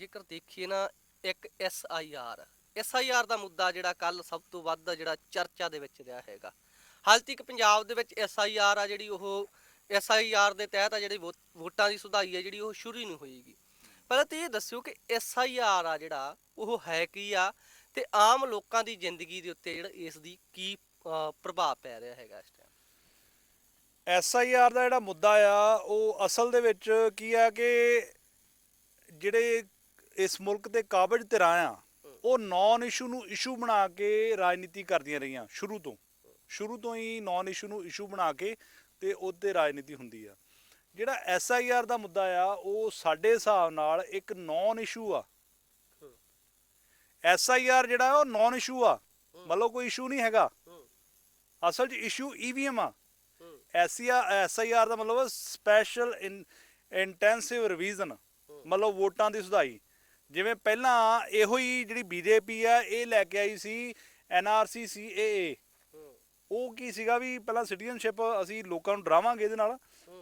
ਜੇਕਰ ਦੇਖੀਏ ਨਾ, ਇੱਕ S I R S I R ਦਾ ਮੁੱਦਾ ਜਿਹੜਾ ਕੱਲ ਸਭ ਤੋਂ ਵੱਧ ਜਿਹੜਾ ਚਰਚਾ ਦੇ ਵਿੱਚ ਰਿਹਾ ਹੈਗਾ। ਹਾਲ ਤੱਕ ਪੰਜਾਬ ਦੇ ਵਿੱਚ ਐਸ ਆਈ ਆਰ ਆ ਜਿਹੜੀ ਉਹ ਐਸ ਆਈ ਆਰ ਦੇ ਤਹਿਤ ਆ ਜਿਹੜੀ ਵੋ- ਵੋਟਾਂ ਦੀ ਸੁਧਾਈ ਆ ਜਿਹੜੀ ਉਹ ਸ਼ੁਰੂ ਨਹੀਂ ਹੋਏਗੀ ਪਹਿਲਾਂ ਤੇ ਇਹ ਦੱਸਿਓ ਕਿ ਐਸ ਆਈ ਆਰ ਆ ਜਿਹੜਾ, ਉਹ ਹੈ ਕੀ ਆ ਤੇ ਆਮ ਲੋਕਾਂ ਦੀ ਜ਼ਿੰਦਗੀ ਦੇ ਉੱਤੇ ਜਿਹੜਾ ਇਸ ਦੀ ਕੀ ਪ੍ਰਭਾਵ ਪੈ ਰਿਹਾ ਹੈਗਾ ਇਸ ਟਾਈਮ ਐਸ ਆਈ ਆਰ ਦਾ ਜਿਹੜਾ ਮੁੱਦਾ ਆ, ਉਹ ਅਸਲ ਦੇ ਵਿੱਚ ਕੀ ਆ ਕਿ ਜਿਹੜੇ ਇਸ ਮੁਲਕ ਦੇ ਕਾਬਜ ਧਿਰਾਂ ਆ। ਉਹ ਨੌਨ ਇਸ਼ੂ ਨੂੰ ਇਸ਼ੂ ਬਣਾ ਕੇ ਰਾਜਨੀਤੀ ਕਰਦੀਆਂ ਰਹੀਆਂ ਸ਼ੁਰੂ ਤੋਂ। ਸ਼ੁਰੂ ਤੋਂ ਹੀ ਨੌਨ ਇਸ਼ੂ ਨੂੰ ਇਸ਼ੂ ਬਣਾ ਕੇ ਤੇ ਉਹਤੇ ਰਾਜਨੀਤੀ ਹੁੰਦੀ ਆ। ਜਿਹੜਾ ਐਸ ਦਾ ਮੁੱਦਾ ਆ, ਉਹ ਸਾਡੇ ਹਿਸਾਬ ਨਾਲ ਇੱਕ ਨੌਨ ਇਸ਼ੂ ਆ। ਐਸ ਜਿਹੜਾ ਉਹ ਨੌਨ ਇਸ਼ੂ ਆ। ਮਤਲਬ ਕੋਈ ਇਸ਼ੂ ਨਹੀਂ ਹੈਗਾ। ਅਸਲ 'ਚ ਇਸ਼ੂ ਈਵੀਐਮ ਆ। ਐਸਆਈਆਰ ਦਾ ਮਤਲਬ ਸਪੈਸ਼ਲ ਇੰਟੈਂਸਿਵ ਰਿਵੀਜ਼ਨ ਮਤਲਬ ਵੋਟਾਂ ਦੀ ਸੁਧਾਈ। ਜਿਵੇਂ ਪਹਿਲਾਂ ਇਹੋ ਹੀ ਜਿਹੜੀ ਬੀਜੇਪੀ ਆ, ਇਹ ਲੈ ਕੇ ਆਈ ਸੀ ਐਨਆਰਸੀ ਸੀਏਏ ਉਹ ਕੀ ਸੀਗਾ ਵੀ ਪਹਿਲਾਂ ਸਿਟੀਜ਼ਨਸ਼ਿਪ ਅਸੀਂ ਲੋਕਾਂ ਨੂੰ ਡਰਾਵਾਂਗੇ ਇਹਦੇ ਨਾਲ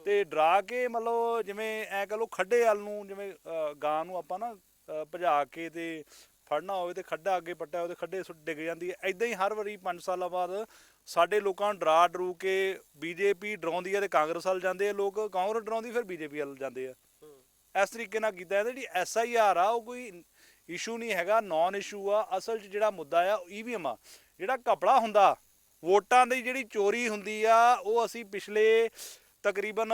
ਤੇ ਡਰਾ ਕੇ ਮਤਲਬ ਜਿਵੇਂ ਐ ਕਹ ਲੋ ਖੱਡੇ ਵੱਲ ਨੂੰ, ਜਿਵੇਂ ਗਾਂ ਨੂੰ ਆਪਾਂ ਨਾ ਭਜਾ ਕੇ ਤੇ ਫੜਨਾ ਹੋਵੇ ਤੇ ਖੱਡਾ ਅੱਗੇ ਪੱਟਿਆ ਉਹਦੇ ਖੱਡੇ ਡਿੱਗ ਜਾਂਦੀ ਹੈ। ਐਦਾਂ ਹੀ ਹਰ ਵਾਰੀ 5 ਸਾਲਾਂ ਬਾਅਦ ਸਾਡੇ ਲੋਕਾਂ ਨੂੰ ਡਰਾ ਡਰੂ ਕੇ ਬੀਜੇਪੀ ਡਰਾਉਂਦੀ ਹੈ ਤੇ ਕਾਂਗਰਸ ਵੱਲ ਜਾਂਦੇ ਆ, ਲੋਕ ਕਾਂਗਰਸ ਡਰਾਉਂਦੀ, ਫਿਰ ਬੀਜੇਪੀ ਵੱਲ ਜਾਂਦੇ ਆ। ਇਸ ਤਰੀਕੇ ਨਾਲ ਕੀਤਾ। ਇਹਦੇ ਜਿਹੜੀ ਐਸਆਈਆਰ ਆ, ਉਹ ਕੋਈ ਇਸ਼ੂ ਨਹੀਂ ਹੈਗਾ ਨਾਨ ਇਸ਼ੂ ਆ। ਅਸਲ 'ਚ ਜਿਹੜਾ ਮੁੱਦਾ ਆ ਈਵੀਐਮ ਆ। ਜਿਹੜਾ ਕਪੜਾ ਹੁੰਦਾ, ਵੋਟਾਂ ਦੀ ਜਿਹੜੀ ਚੋਰੀ ਹੁੰਦੀ ਆ, ਉਹ ਅਸੀਂ ਪਿਛਲੇ ਤਕਰੀਬਨ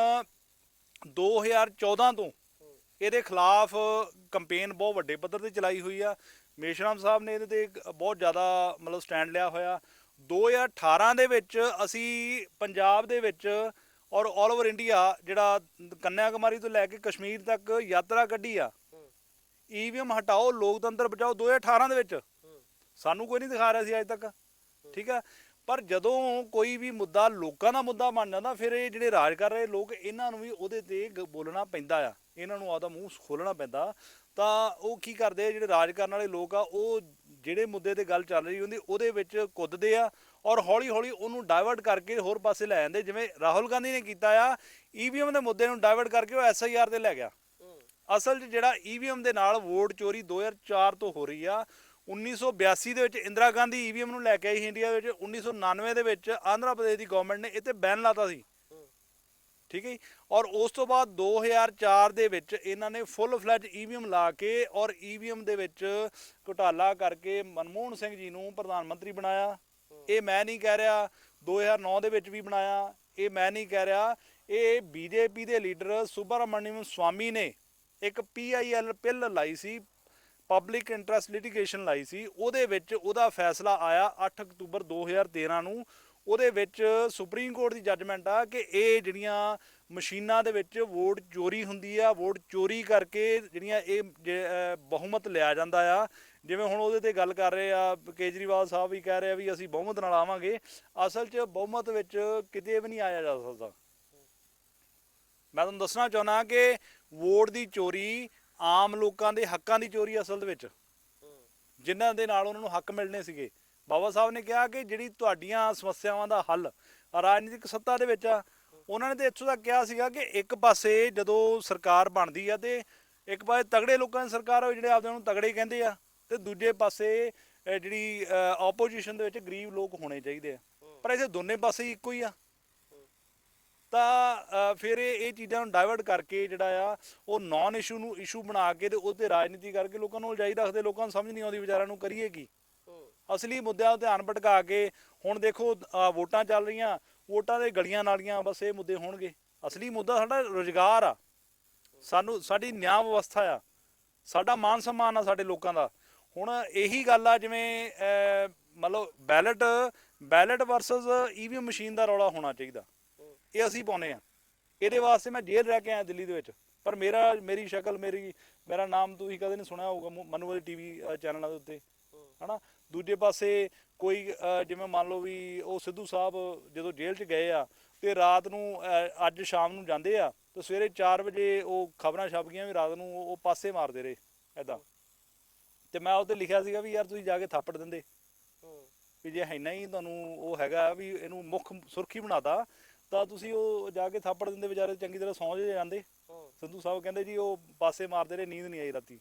2014 ਤੋਂ ਇਹਦੇ ਖਿਲਾਫ ਕੰਪੇਨ ਬਹੁਤ ਵੱਡੇ ਪੱਧਰ ਤੇ ਚਲਾਈ ਹੋਈ ਆ। ਮੇਸ਼ਰਾਮ ਸਾਹਿਬ ਨੇ ਇਹਦੇ ਤੇ ਬਹੁਤ ਜ਼ਿਆਦਾ ਮਤਲਬ ਸਟੈਂਡ ਲਿਆ ਹੋਇਆ। 2018 ਦੇ ਵਿੱਚ ਅਸੀਂ ਪੰਜਾਬ ਦੇ ਵਿੱਚ ਔਰ 올 ਓਵਰ ਇੰਡੀਆ ਜਿਹੜਾ ਕੰਨਿਆ ਕੁਮਾਰੀ ਤੋਂ ਲੈ ਕੇ ਕਸ਼ਮੀਰ ਤੱਕ ਯਾਤਰਾ ਕੱਢੀ ਆ। ਈਵੀਐਮ ਹਟਾਓ, ਲੋਕਤੰਤਰ ਬਚਾਓ 2018 ਦੇ ਵਿੱਚ। ਸਾਨੂੰ ਕੋਈ ਨਹੀਂ ਦਿਖਾ ਰਿਹਾ ਸੀ ਅੱਜ ਤੱਕ। ਠੀਕ ਆ? ਪਰ ਜਦੋਂ ਕੋਈ ਵੀ ਮੁੱਦਾ, ਲੋਕਾਂ ਦਾ ਮੁੱਦਾ ਬਣ ਜਾਂਦਾ, ਫਿਰ ਇਹ ਜਿਹੜੇ ਰਾਜ ਕਰ ਰਹੇ ਲੋਕ, ਇਹਨਾਂ ਨੂੰ ਵੀ ਉਹਦੇ ਤੇ ਗ- ਬੋਲਣਾ ਪੈਂਦਾ ਆ। ਇਹਨਾਂ ਨੂੰ ਆਪਦਾ ਮੂੰਹ ਖੋਲਣਾ ਪੈਂਦਾ। ਤਾਂ ਉਹ ਕੀ ਕਰਦੇ ਜਿਹੜੇ ਰਾਜ ਕਰਨ ਵਾਲੇ ਲੋਕ ਆ, ਉਹ ਜਿਹੜੇ ਮੁੱਦੇ ਤੇ ਗੱਲ ਚੱਲ ਰਹੀ ਹੁੰਦੀ ਉਹਦੇ ਵਿੱਚ ਕੁੱਦਦੇ ਆ ਔਰ ਹੌਲੀ ਹੌਲੀ ਉਹਨੂੰ ਡਾਇਵਰਟ ਕਰਕੇ ਹੋਰ ਪਾਸੇ ਲੈ ਜਾਂਦੇ। ਜਿਵੇਂ ਰਾਹੁਲ ਗਾਂਧੀ ਨੇ ਕੀਤਾ ਆ ਈਵੀਐਮ ਦੇ ਮੁੱਦੇ ਨੂੰ ਡਾਇਵਰਟ ਕਰਕੇ ਉਹ ਐਸਆਈਆਰ ਤੇ ਲੈ ਗਿਆ। ਅਸਲ 'ਚ ਜਿਹੜਾ ਈਵੀਐਮ ਦੇ ਨਾਲ ਵੋਟ ਚੋਰੀ 2004 ਤੋਂ ਹੋ ਰਹੀ ਆ 1982 ਦੇ ਵਿੱਚ ਇੰਦਰਾ ਗਾਂਧੀ ਈਵੀਐਮ ਨੂੰ ਲੈ ਕੇ ਆਈ ਇੰਡੀਆ ਵਿੱਚ 1999 ਦੇ ਵਿੱਚ ਆਂਧਰਾ ਪ੍ਰਦੇਸ਼ ਦੀ ਗਵਰਨਮੈਂਟ ਨੇ ਇਹ ਤੇ ਬੈਨ ਲਾਤਾ ਸੀ। ਠੀਕ ਹੈ ਜੀ? ਔਰ ਉਸ ਤੋਂ ਬਾਅਦ 2004 ਦੇ ਵਿੱਚ ਇਹਨਾਂ ਨੇ ਫੁੱਲ ਫਲੈਜ ਈਵੀਐਮ ਲਾ ਕੇ ਔਰ ਈਵੀਐਮ ਦੇ ਵਿੱਚ ਘੁਟਾਲਾ ਕਰਕੇ ਮਨਮੋਹਨ ਸਿੰਘ ਜੀ ਨੂੰ ਪ੍ਰਧਾਨ ਮੰਤਰੀ ਬਣਾਇਆ। ਇਹ ਮੈਂ ਨਹੀਂ ਕਹਿ ਰਿਹਾ 2009 ਦੇ ਵਿੱਚ ਵੀ ਬਣਾਇਆ। ਇਹ ਮੈਂ ਨਹੀਂ ਕਹਿ ਰਿਹਾ, ਇਹ ਬੀਜੇਪੀ ਦੇ ਲੀਡਰ ਸੁਬਰਾਮਣੀਅਮ ਸਵਾਮੀ ਨੇ ਇੱਕ ਪੀਆਈਐਲ ਪਿੱਲ ਲਾਈ ਸੀ ਪਬਲਿਕ ਇੰਟਰਸਟ ਲਿਟੀਗੇਸ਼ਨ ਲਾਈ ਸੀ। ਉਹਦੇ ਵਿੱਚ ਉਹਦਾ ਫੈਸਲਾ ਆਇਆ 8 ਅਕਤੂਬਰ 2013 ਨੂੰ। ਉਹਦੇ ਵਿੱਚ ਸੁਪਰੀਮ ਕੋਰਟ ਦੀ ਜੱਜਮੈਂਟ ਆ ਕਿ ਇਹ ਜਿਹੜੀਆਂ ਮਸ਼ੀਨਾਂ ਦੇ ਵਿੱਚ ਵੋਟ ਚੋਰੀ ਹੁੰਦੀ ਆ ਵੋਟ ਚੋਰੀ ਕਰਕੇ ਜਿਹੜੀਆਂ ਇਹ ਜੇ, ਬਹੁਮਤ ਲਿਆ ਜਾਂਦਾ ਆ। ਜਿਵੇਂ ਹੁਣ ਉਹਦੇ ਤੇ ਗੱਲ ਕਰ ਰਹੇ ਆ ਕੇਜਰੀਵਾਲ ਸਾਹਿਬ ਵੀ ਕਹਿ ਰਹੇ ਆ ਵੀ ਅਸੀਂ ਬਹੁਮਤ ਨਾਲ ਆਵਾਂਗੇ। ਅਸਲ 'ਚ ਬਹੁਮਤ ਵਿੱਚ ਕਿਤੇ ਵੀ ਨਹੀਂ ਆਇਆ ਜਾ ਸਕਦਾ। ਮੈਂ ਤੁਹਾਨੂੰ ਦੱਸਣਾ ਚਾਹੁੰਦਾ ਕਿ ਵੋਟ ਦੀ ਚੋਰੀ ਆਮ ਲੋਕਾਂ ਦੇ ਹੱਕਾਂ ਦੀ ਚੋਰੀ ਅਸਲ ਦੇ ਵਿੱਚ। ਜਿਨ੍ਹਾਂ ਦੇ ਨਾਲ ਉਹਨਾਂ ਨੂੰ ਹੱਕ ਮਿਲਣੇ ਸੀਗੇ। ਬਾਬਾ ਸਾਹਿਬ ਨੇ ਕਿਹਾ ਕਿ ਜਿਹੜੀ ਤੁਹਾਡੀਆਂ ਸਮੱਸਿਆਵਾਂ ਦਾ ਹੱਲ ਰਾਜਨੀਤਿਕ ਸੱਤਾ ਦੇ ਵਿੱਚ ਆ, ਉਹਨਾਂ ਨੇ ਤੇ ਇੱਥੋਂ ਤੱਕ ਕਿਹਾ ਸੀਗਾ ਕਿ ਇੱਕ ਪਾਸੇ ਜਦੋਂ ਸਰਕਾਰ ਬਣਦੀ ਆ ਤੇ ਇੱਕ ਪਾਸੇ ਤਗੜੇ ਲੋਕਾਂ ਦੀ ਸਰਕਾਰ ਹੋਵੇ ਜਿਹੜੇ ਆਪਦੇ ਨੂੰ ਤਗੜੇ ਕਹਿੰਦੇ ਆ, ਤੇ ਦੂਜੇ ਪਾਸੇ ਜਿਹੜੀ ਆਪੋਜੀਸ਼ਨ ਦੇ ਵਿੱਚ ਗਰੀਬ ਲੋਕ ਹੋਣੇ ਚਾਹੀਦੇ ਆ। ਪਰ ਇਸੇ ਦੋਨੇ ਪਾਸੇ ਹੀ ਇੱਕੋ ਹੀ ਆ। ਤਾਂ ਫਿਰ ਇਹ ਚੀਜ਼ਾਂ ਨੂੰ ਡਾਇਵਰਟ ਕਰਕੇ ਜਿਹੜਾ ਆ, ਉਹ ਨਾਨ ਇਸ਼ੂ ਨੂੰ ਇਸ਼ੂ ਬਣਾ ਕੇ ਤੇ ਉਹਤੇ ਰਾਜਨੀਤੀ ਕਰਕੇ ਲੋਕਾਂ ਨੂੰ ਉਲਝਾਈ ਰੱਖਦੇ, ਲੋਕਾਂ ਨੂੰ ਸਮਝ ਨਹੀਂ ਆਉਂਦੀ, ਵਿਚਾਰਿਆਂ ਨੂੰ ਕਰੀਏ ਕੀ? ਅਸਲੀ ਮੁੱਦਿਆਂ ਧਿਆਨ ਭਟਕਾ ਕੇ ਹੁਣ ਦੇਖੋ ਵੋਟਾਂ ਚੱਲ ਰਹੀਆਂ, ਵੋਟਾਂ ਦੇ ਗਲੀਆਂ ਨਾਲੀਆਂ ਬਸ ਇਹ ਮੁੱਦੇ ਹੋਣਗੇ। ਅਸਲੀ ਮੁੱਦਾ ਸਾਡਾ ਰੋਜ਼ਗਾਰ ਆ। ਸਾਨੂੰ, ਸਾਡੀ ਨਿਆਂ ਵਿਵਸਥਾ ਆ। ਸਾਡਾ ਮਾਨ ਸਨਮਾਨ ਆ ਸਾਡੇ ਲੋਕਾਂ ਦਾ। ਹੁਣ ਇਹੀ ਗੱਲ ਆ, ਜਿਵੇਂ ਮਤਲਬ ballot ballot versus EVM machine ਦਾ ਰੌਲਾ ਹੋਣਾ ਚਾਹੀਦਾ। ਇਹ ਅਸੀਂ ਪਾਉਨੇ ਆ। ਇਹਦੇ ਵਾਸਤੇ ਮੈਂ ਜੇਲ੍ਹ ਰਹਿ ਕੇ ਆਇਆ ਦਿੱਲੀ ਦੇ ਵਿੱਚ। ਪਰ ਮੇਰਾ, ਮੇਰੀ ਸ਼ਕਲ, ਮੇਰੀ, ਮੇਰਾ ਨਾਮ ਤੁਸੀਂ ਕਦੇ ਨਹੀਂ ਸੁਣਿਆ ਹੋਊਗਾ ਮ- ਮਨੂ ਵਾਲੀ ਟੀਵੀ ਚੈਨਲਾਂ ਦੇ ਉੱਤੇ। ਹਨਾ? ਦੂਜੇ ਪਾਸੇ ਕੋਈ ਜਿਵੇਂ ਮੰਨ ਲਓ ਵੀ ਉਹ ਸਿੱਧੂ ਸਾਹਿਬ ਜਦੋਂ ਜੇਲ੍ਹ 'ਚ ਗਏ ਆ ਤੇ ਰਾਤ ਨੂੰ ਅੱਜ ਸ਼ਾਮ ਨੂੰ ਜਾਂਦੇ ਆ ਤੇ ਸਵੇਰੇ 4 ਵਜੇ ਉਹ ਖਬਰਾਂ ਛਪ ਗਈਆਂ ਵੀ ਰਾਤ ਨੂੰ ਉਹ ਪਾਸੇ ਮਾਰਦੇ ਰਹੇ ਐਦਾਂ ਤੇ ਮੈਂ ਉਹਤੇ ਲਿਖਿਆ ਸੀਗਾ ਵੀ ਯਾਰ ਤੁਸੀਂ ਜਾ ਕੇ ਥਾਪੜ ਦਿੰਦੇ। ਵੀ ਜੇ ਹੈ ਨਹੀਂ ਤੁਹਾਨੂੰ ਉਹ ਹੈਗਾ ਵੀ ਇਹਨੂੰ ਮੁੱਖ ਸੁਰਖੀ ਬਣਾਤਾ ਤਾਂ ਤੁਸੀਂ ਉਹ ਜਾ ਕੇ ਥਾਪੜ ਦਿੰਦੇ ਵਿਚਾਰੇ ਚੰਗੀ ਤਰ੍ਹਾਂ ਸੌਂ ਜਾਂਦੇ। ਸੰਧੂ ਸਾਹਿਬ ਕਹਿੰਦੇ ਜੀ ਉਹ ਪਾਸੇ ਮਾਰਦੇ ਰਹੇ ਨੀਂਦ ਨਹੀਂ ਆਈ ਰਾਤੀ।